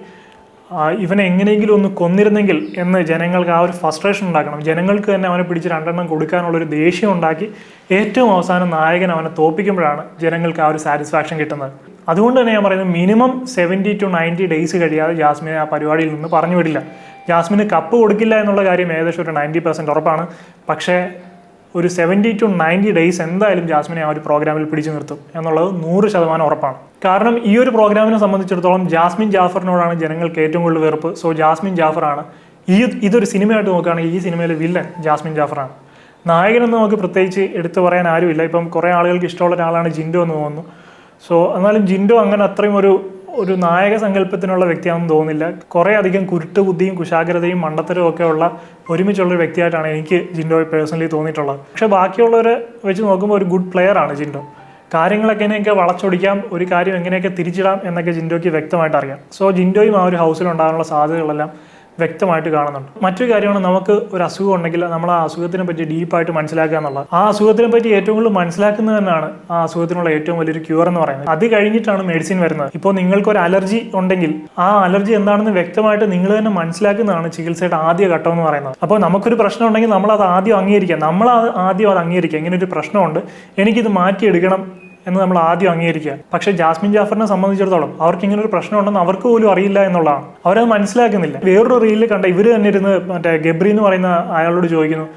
ഇവനെ എങ്ങനെയെങ്കിലും ഒന്ന് കൊന്നിരുന്നെങ്കിൽ എന്ന് ജനങ്ങൾക്ക് ആ ഒരു ഫ്രസ്ട്രേഷൻ ഉണ്ടാക്കണം. ജനങ്ങൾക്ക് തന്നെ അവനെ പിടിച്ച് രണ്ടെണ്ണം കൊടുക്കാനുള്ളൊരു ദേഷ്യം ഉണ്ടാക്കി ഏറ്റവും അവസാനം നായകൻ അവനെ തോപ്പിക്കുമ്പോഴാണ് ജനങ്ങൾക്ക് ആ ഒരു സാറ്റിസ്ഫാക്ഷൻ കിട്ടുന്നത്. അതുകൊണ്ട് തന്നെ ഞാൻ പറയുന്നത് minimum seventy to ninety days കഴിയാതെ ജാസ്മിനെ ആ പരിപാടിയിൽ നിന്ന് പറഞ്ഞു വിടില്ല. ജാസ്മിന് കപ്പ് കൊടുക്കില്ല എന്നുള്ള കാര്യം ഏകദേശം ഒരു നയന്റി പെർസെന്റ് ഉറപ്പാണ്. പക്ഷേ ഒരു സെവന്റി ടു നയന്റി ഡേയ്സ് എന്തായാലും ജാസ്മിനെ ആ ഒരു പ്രോഗ്രാമിൽ പിടിച്ചു നിർത്തും എന്നുള്ളത് നൂറ് ശതമാനം ഉറപ്പാണ്. കാരണം ഈ ഒരു പ്രോഗ്രാമിനെ സംബന്ധിച്ചിടത്തോളം ജാസ്മിൻ ജാഫറിനോടാണ് ജനങ്ങൾക്ക് ഏറ്റവും കൂടുതൽ വെറുപ്പ്. സോ ജാസ്മിൻ ജാഫറാണ്. ഈ ഇതൊരു സിനിമയായിട്ട് നോക്കുകയാണെങ്കിൽ ഈ സിനിമയിലെ വില്ലൻ ജാസ്മിൻ ജാഫറാണ്. നായകനെന്ന് നമുക്ക് പ്രത്യേകിച്ച് എടുത്തു പറയാൻ ആരുമില്ല. ഇപ്പം കുറേ ആളുകൾക്ക് ഇഷ്ടമുള്ള ഒരാളാണ് ജിൻഡോ എന്ന് തോന്നുന്നു. സോ എന്നാലും ജിൻഡോ അങ്ങനെ അത്രയും ഒരു ഒരു നായക സങ്കല്പത്തിനുള്ള വ്യക്തിയാണെന്ന് തോന്നുന്നില്ല. കുറേ അധികം കുരുട്ട് ബുദ്ധിയും കുശാഗ്രതയും മണ്ടത്തരവും ഒക്കെ ഉള്ള ഒരുമിച്ചുള്ള ഒരു വ്യക്തിയായിട്ടാണ് എനിക്ക് ജിൻഡോ പേഴ്സണലി തോന്നിയിട്ടുള്ളത്. പക്ഷെ ബാക്കിയുള്ളവരെ വെച്ച് നോക്കുമ്പോൾ ഒരു ഗുഡ് പ്ലെയർ ആണ് ജിൻഡോ. കാര്യങ്ങളൊക്കെ എങ്ങനെയൊക്കെ വളച്ചൊടിക്കാം ഒരു കാര്യം എങ്ങനെയൊക്കെ തിരിച്ചിടാം എന്നൊക്കെ ജിൻഡോയ്ക്ക് വ്യക്തമായിട്ട് അറിയാം. സോ ജിൻഡോയും ആ ഒരു ഹൗസിൽ ഉണ്ടാകാനുള്ള സാധ്യതകളെല്ലാം വ്യക്തമായിട്ട് കാണുന്നുണ്ട്. മറ്റൊരു കാര്യമാണ് നമുക്ക് ഒരു അസുഖം ഉണ്ടെങ്കിൽ നമ്മൾ ആ അസുഖത്തിനെ പറ്റി ഡീപ്പായിട്ട് മനസ്സിലാക്കുക എന്നുള്ളത്. ആ അസുഖത്തിനെ പറ്റി ഏറ്റവും കൂടുതൽ മനസ്സിലാക്കുന്നത് തന്നെയാണ് ആ അസുഖത്തിനുള്ള ഏറ്റവും വലിയൊരു ക്യൂർ എന്ന് പറയുന്നത്. അത് കഴിഞ്ഞിട്ടാണ് മെഡിസിൻ വരുന്നത്. ഇപ്പോൾ നിങ്ങൾക്ക് ഒരു അലർജി ഉണ്ടെങ്കിൽ ആ അലർജി എന്താണെന്ന് വ്യക്തമായിട്ട് നിങ്ങൾ തന്നെ മനസ്സിലാക്കുന്നതാണ് ചികിത്സയുടെ ആദ്യ ഘട്ടം എന്ന് പറയുന്നത്. അപ്പോൾ നമുക്കൊരു പ്രശ്നം ഉണ്ടെങ്കിൽ നമ്മൾ അത് ആദ്യം അംഗീകരിക്കാം. നമ്മൾ ആദ്യം അത് അംഗീകരിക്കുക ഇങ്ങനെ ഒരു പ്രശ്നമുണ്ട്. എനിക്കിത് മാറ്റിയെടുക്കണം എന്ന് നമ്മൾ ആദ്യം അംഗീകരിക്കുക. പക്ഷെ ജാസ്മിൻ ജാഫറിനെ സംബന്ധിച്ചിടത്തോളം അവർക്ക് ഇങ്ങനെ ഒരു പ്രശ്നം ഉണ്ടെന്ന് അവർക്ക് പോലും അറിയില്ല എന്നുള്ളതാണ്. അവരത് മനസ്സിലാക്കുന്നില്ല. വേറൊരു റീലിൽ കണ്ട ഇവർ തന്നെ ഇരുന്ന് മറ്റേ ഗബ്രി എന്ന് പറയുന്ന അയാളോട് ചോദിക്കുന്നു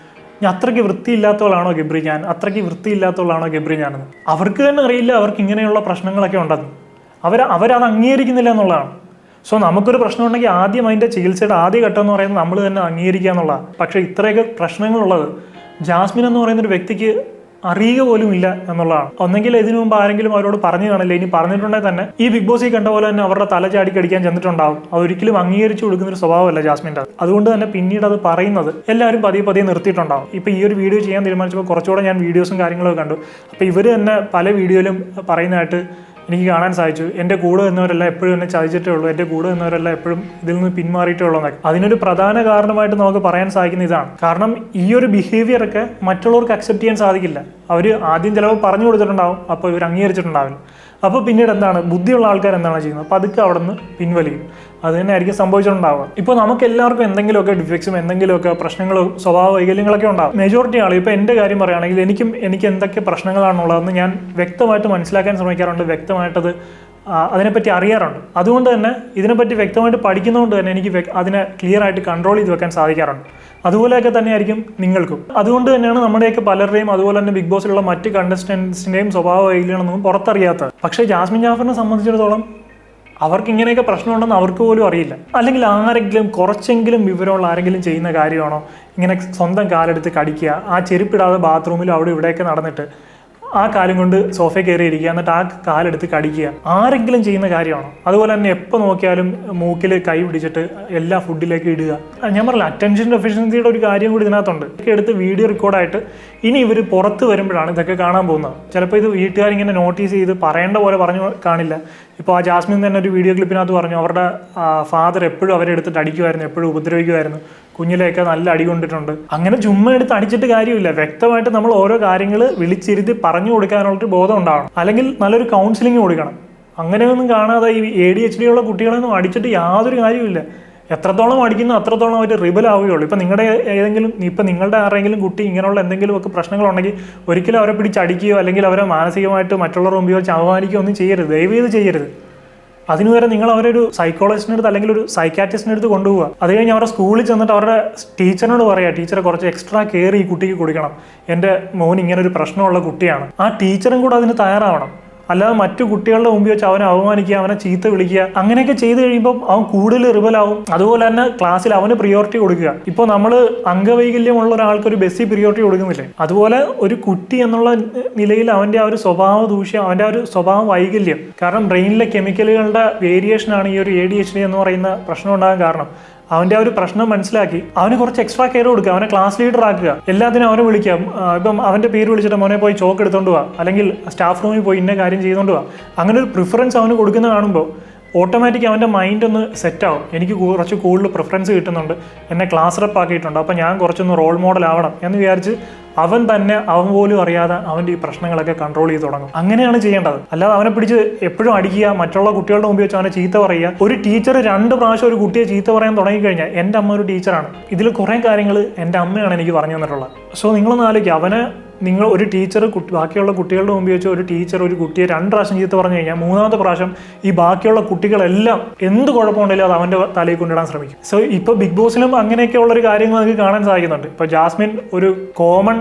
ഞാൻ അത്രയ്ക്ക് വൃത്തിയില്ലാത്തവളാണോ ഗബ്രി ഞാൻ? അത്രയ്ക്ക് വൃത്തിയില്ലാത്തവളാണോ ഗബ്രി ഞാനെന്ന്? അവർക്ക് തന്നെ അറിയില്ല അവർക്ക് ഇങ്ങനെയുള്ള പ്രശ്നങ്ങളൊക്കെ ഉണ്ടെന്ന്. അവർ അവരത് അംഗീകരിക്കുന്നില്ല എന്നുള്ളതാണ്. സോ നമുക്കൊരു പ്രശ്നം ഉണ്ടെങ്കിൽ ആദ്യം അതിന്റെ ചികിത്സയുടെ ആദ്യ ഘട്ടം എന്ന് പറയുന്നത് നമ്മൾ തന്നെ അംഗീകരിക്കുക എന്നുള്ളതാണ്. പക്ഷേ ഇത്രയൊക്കെ പ്രശ്നങ്ങളുള്ളത് ജാസ്മിൻ എന്ന് പറയുന്ന ഒരു വ്യക്തിക്ക് അറിയുക പോലും ഇല്ല എന്നുള്ളതാണ്. ഒന്നെങ്കിൽ ഇതിനു മുമ്പ് ആരെങ്കിലും അവരോട് പറഞ്ഞു കാണില്ല ഇനി പറഞ്ഞിട്ടുണ്ടെങ്കിൽ തന്നെ ഈ ബിഗ് ബോസ് ഈ കണ്ട പോലെ തന്നെ അവരുടെ തല ചാടി കടിക്കാൻ ചെന്നിട്ടുണ്ടാവും. അതൊരിക്കലും അംഗീകരിച്ചു കൊടുക്കുന്ന ഒരു സ്വഭാവമല്ല ജാസ്മിന്റെ അതുകൊണ്ട് തന്നെ പിന്നീട് അത് പറയുന്നത് എല്ലാവരും പതിയെ പതിയെ നിർത്തിയിട്ടുണ്ടാവും. ഇപ്പൊ ഈ ഒരു വീഡിയോ ചെയ്യാൻ തീരുമാനിച്ചപ്പോൾ കുറച്ചുകൂടെ ഞാൻ വീഡിയോസും കാര്യങ്ങളൊക്കെ കണ്ടു. അപ്പോൾ ഇവർ തന്നെ പല വീഡിയോയിലും പറയുന്നതായിട്ട് എനിക്ക് കാണാൻ സാധിച്ചു. എന്റെ കൂടെ നിന്നവരെല്ലാം എപ്പോഴും എന്നെ ചതിച്ചിട്ടേ ഉള്ളൂ. എന്റെ കൂടെ നിന്നവരെല്ലാം എപ്പോഴും ഇതിൽ നിന്ന് പിന്മാറിയിട്ടേ ഉള്ളൂ എന്നൊക്കെ. അതിനൊരു പ്രധാന കാരണമായിട്ട് നമുക്ക് പറയാൻ സാധിക്കുന്ന ഇതാണ്. കാരണം ഈ ഒരു ബിഹേവിയറൊക്കെ മറ്റുള്ളവർക്ക് അക്സെപ്റ്റ് ചെയ്യാൻ സാധിക്കില്ല. അവർ ആദ്യം ചിലപ്പോൾ പറഞ്ഞു കൊടുത്തിട്ടുണ്ടാവും അപ്പോൾ ഇവർ അംഗീകരിച്ചിട്ടുണ്ടാവില്ല. അപ്പോൾ പിന്നീട് എന്താണ്? ബുദ്ധിയുള്ള ആൾക്കാർ എന്താണ് ചെയ്യുന്നത്? പതുക്കെ അവിടെ നിന്ന് പിൻവലിയും. അത് തന്നെ ആയിരിക്കും സംഭവിച്ചിട്ടുണ്ടാവുക ഇപ്പോൾ നമുക്ക് എല്ലാവർക്കും എന്തെങ്കിലുമൊക്കെ ഡിഫക്ട്സും എന്തെങ്കിലുമൊക്കെ പ്രശ്നങ്ങളും സ്വഭാവ വൈകല്യങ്ങളൊക്കെ ഉണ്ടാവും. മെജോറിറ്റി ആൾ ഇപ്പോൾ എന്റെ കാര്യം പറയുകയാണെങ്കിൽ എനിക്കും എനിക്ക് എന്തൊക്കെ പ്രശ്നങ്ങളാണുള്ളതെന്ന് ഞാൻ വ്യക്തമായിട്ട് മനസ്സിലാക്കാൻ ശ്രമിക്കാറുണ്ട്. വ്യക്തമായിട്ടത് അതിനെപ്പറ്റി അറിയാറുണ്ട്. അതുകൊണ്ട് തന്നെ ഇതിനെപ്പറ്റി വ്യക്തമായിട്ട് പഠിക്കുന്നതുകൊണ്ട് തന്നെ എനിക്ക് അതിനെ ക്ലിയർ ആയിട്ട് കൺട്രോൾ ചെയ്ത് വെക്കാൻ സാധിക്കാറുണ്ട്. അതുപോലെയൊക്കെ തന്നെയായിരിക്കും നിങ്ങൾക്കും. അതുകൊണ്ട് തന്നെയാണ് നമ്മുടെയൊക്കെ പലരുടെയും അതുപോലെ തന്നെ ബിഗ് ബോസിലുള്ള മറ്റ് കണ്ടസ്റ്റൻസിന്റെയും സ്വഭാവ വൈകല്യങ്ങളൊന്നും പുറത്തറിയാത്തത്. പക്ഷേ ജാസ്മിൻ ജാഫറിനെ സംബന്ധിച്ചിടത്തോളം അവർക്ക് ഇങ്ങനെയൊക്കെ പ്രശ്നമുണ്ടെന്ന് അവർക്ക് പോലും അറിയില്ല. അല്ലെങ്കിൽ ആരെങ്കിലും കുറച്ചെങ്കിലും വിവരമുള്ള ആരെങ്കിലും ചെയ്യുന്ന കാര്യമാണോ? ഇങ്ങനെ സ്വന്തം കാലെടുത്ത് കടിക്കുക ആ ചെരുപ്പിടാതെ ബാത്റൂമിലും അവിടെ ഇവിടെയൊക്കെ നടന്നിട്ട് ആ കാലും കൊണ്ട് സോഫ കയറി ഇരിക്കുക എന്നിട്ട് ആ കാലെടുത്ത് കടിക്കുക. ആരെങ്കിലും ചെയ്യുന്ന കാര്യമാണോ? അതുപോലെ തന്നെ എപ്പോൾ നോക്കിയാലും മൂക്കിൽ കൈ പിടിച്ചിട്ട് എല്ലാ ഫുഡിലേക്ക് ഇടുക. ഞാൻ പറഞ്ഞില്ല അറ്റൻഷൻ ഡെഫിഷ്യൻസിയുടെ ഒരു കാര്യം കൂടി ഇതിനകത്തുണ്ട്. ഇതൊക്കെ എടുത്ത് വീഡിയോ റെക്കോർഡായിട്ട് ഇനി ഇവർ പുറത്ത് വരുമ്പോഴാണ് ഇതൊക്കെ കാണാൻ പോകുന്നത്. ചിലപ്പോൾ ഇത് വീട്ടുകാരിങ്ങനെ നോട്ടീസ് ചെയ്ത് പറയേണ്ട പോലെ പറഞ്ഞു കാണില്ല. ഇപ്പോൾ ആ ജാസ്മിൻ തന്നെ ഒരു വീഡിയോ ക്ലിപ്പിനകത്ത് പറഞ്ഞു അവരുടെ ഫാദർ എപ്പോഴും അവരെ എടുത്തിട്ട് അടിക്കുമായിരുന്നു എപ്പോഴും ഉപദ്രവിക്കുമായിരുന്നു കുഞ്ഞിലെയൊക്കെ നല്ല അടി കൊണ്ടിട്ടുണ്ട്. അങ്ങനെ ചുമ്മാ എടുത്ത് അടിച്ചിട്ട് കാര്യമില്ല. വ്യക്തമായിട്ട് നമ്മൾ ഓരോ കാര്യങ്ങൾ വിളിച്ചിരുത്തി പറഞ്ഞു കൊടുക്കാനുള്ളൊരു ബോധം ഉണ്ടാവണം. അല്ലെങ്കിൽ നല്ലൊരു കൗൺസിലിംഗ് കൊടുക്കണം. അങ്ങനെയൊന്നും കാണാതെ ഈ എ ഡി എച്ച് ഡി ഉള്ള കുട്ടികളെയൊന്നും അടിച്ചിട്ട് യാതൊരു കാര്യമില്ല എത്രത്തോളം അടിക്കുന്നു അത്രത്തോളം അവർ റിബൽ ആവുകയുള്ളൂ. ഇപ്പം നിങ്ങളുടെ ഏതെങ്കിലും ഇപ്പം നിങ്ങളുടെ ആരെങ്കിലും കുട്ടി ഇങ്ങനെയുള്ള എന്തെങ്കിലും ഒക്കെ പ്രശ്നങ്ങളുണ്ടെങ്കിൽ ഒരിക്കലും അവരെ പിടിച്ച് അടിക്കുകയോ അല്ലെങ്കിൽ അവരെ മാനസികമായിട്ട് മറ്റുള്ളവർ ഉപയോഗിച്ച് അപമാനിക്കുകയോ ഒന്നും ചെയ്യരുത്. ദയവ് ചെയ്ത് ചെയ്യരുത്. അതിന് വരെ നിങ്ങൾ അവരൊരു സൈക്കോളജിസ്റ്റിന്റെ അടുത്ത് അല്ലെങ്കിൽ ഒരു സൈക്കാട്രിസ്റ്റിന്റെ അടുത്ത് കൊണ്ടുപോകുക അത് കഴിഞ്ഞ് അവരുടെ സ്കൂളിൽ ചെന്നിട്ട് അവരുടെ ടീച്ചറിനോട് പറയുക ടീച്ചറെ കുറച്ച് എക്സ്ട്രാ കെയർ ഈ കുട്ടിക്ക് കൊടുക്കണം. എന്റെ മോൻ ഇങ്ങനെ ഒരു പ്രശ്നമുള്ള കുട്ടിയാണ്. ആ ടീച്ചറും കൂടെ അതിന് തയ്യാറാവണം. അല്ലാതെ മറ്റു കുട്ടികളുടെ മുമ്പിൽ വെച്ച് അവനെ അവമാനിക്കുക അവനെ ചീത്ത വിളിക്കുക അങ്ങനെയൊക്കെ ചെയ്തു കഴിയുമ്പോൾ അവൻ കൂടുതൽ റിബലാവും. അതുപോലെ തന്നെ ക്ലാസ്സിൽ അവന് പ്രിയോറിറ്റി കൊടുക്കുക. ഇപ്പോൾ നമ്മൾ അംഗവൈകല്യമുള്ള ഒരാൾക്ക് ഒരു ബസ്സിൽ പ്രിയോറിറ്റി കൊടുക്കുന്നില്ലേ? അതുപോലെ ഒരു കുട്ടി എന്നുള്ള നിലയിൽ അവന്റെ ആ ഒരു സ്വഭാവ ദൂഷ്യം അവന്റെ ആ ഒരു സ്വഭാവ വൈകല്യം. കാരണം ബ്രെയിനിലെ കെമിക്കലുകളുടെ വേരിയേഷനാണ് ഈ ഒരു എ ഡി എച്ച് ഡി എന്ന് പറയുന്ന പ്രശ്നം ഉണ്ടാകാൻ കാരണം. അവന്റെ ആ ഒരു പ്രശ്നം മനസ്സിലാക്കി. അവന് കുറച്ച് എക്സ്ട്രാ കെയർ കൊടുക്കുക. അവനെ ക്ലാസ് ലീഡർ ആക്കുക. എല്ലാത്തിനും അവനെ വിളിക്കാം ഇപ്പം അവന്റെ പേര് വിളിച്ചിട്ട് മോനെ പോയി ചോക്ക് എടുത്തോണ്ട് പോവാ അല്ലെങ്കിൽ സ്റ്റാഫ് റൂമിൽ പോയി ഇന്ന കാര്യം ചെയ്തുകൊണ്ട് പോവാ അങ്ങനെ ഒരു പ്രിഫറൻസ് അവന് കൊടുക്കുന്ന കാണുമ്പോൾ ഓട്ടോമാറ്റിക് അവന്റെ മൈൻഡ് ഒന്ന് സെറ്റ് ആവും. എനിക്ക് കുറച്ച് കൂടുതൽ പ്രിഫറൻസ് കിട്ടുന്നുണ്ട്. എന്നെ ക്ലാസ് റെപ്പ് ആക്കിയിട്ടുണ്ട്. അപ്പോൾ ഞാൻ കുറച്ചൊന്ന് റോൾ മോഡൽ ആവണം എന്ന് വിചാരിച്ച് അവൻ തന്നെ അവൻ പോലും അറിയാതെ അവന്റെ ഈ പ്രശ്നങ്ങളൊക്കെ കൺട്രോൾ ചെയ്ത് തുടങ്ങും. അങ്ങനെയാണ് ചെയ്യേണ്ടത്. അല്ലാതെ അവനെ പിടിച്ച് എപ്പോഴും അടിക്കുക മറ്റുള്ള കുട്ടികളുടെ മുമ്പിൽ വെച്ച് അവനെ ചീത്ത പറയുക. ഒരു ടീച്ചർ രണ്ട് പ്രാവശ്യം ഒരു കുട്ടിയെ ചീത്ത പറയാൻ തുടങ്ങിക്കഴിഞ്ഞാൽ എന്റെ അമ്മ ഒരു ടീച്ചറാണ് ഇതിൽ കുറേ കാര്യങ്ങൾ എന്റെ അമ്മയാണ് എനിക്ക് പറഞ്ഞു തന്നിട്ടുള്ളത്. സോ നിങ്ങളൊന്ന് ആലോചിക്കുക. അവനെ നിങ്ങൾ ഒരു ടീച്ചർ ബാക്കിയുള്ള കുട്ടികളുടെ മുമ്പിൽ വെച്ച് ഒരു ടീച്ചർ ഒരു കുട്ടിയെ രണ്ട് പ്രാവശ്യം ചീത്ത പറഞ്ഞു കഴിഞ്ഞാൽ മൂന്നാമത്തെ പ്രാവശ്യം ഈ ബാക്കിയുള്ള കുട്ടികളെല്ലാം എന്ത് കുഴപ്പമുണ്ടെങ്കിലും അത് അവന്റെ തലയിൽ കൊണ്ടിടാൻ ശ്രമിക്കും. സോ ഇപ്പോൾ ബിഗ് ബോസിലും അങ്ങനെയൊക്കെയുള്ള ഒരു കാര്യങ്ങൾ നമുക്ക് കാണാൻ സാധിക്കുന്നുണ്ട്. ഇപ്പോൾ ജാസ്മിൻ ഒരു കോമൺ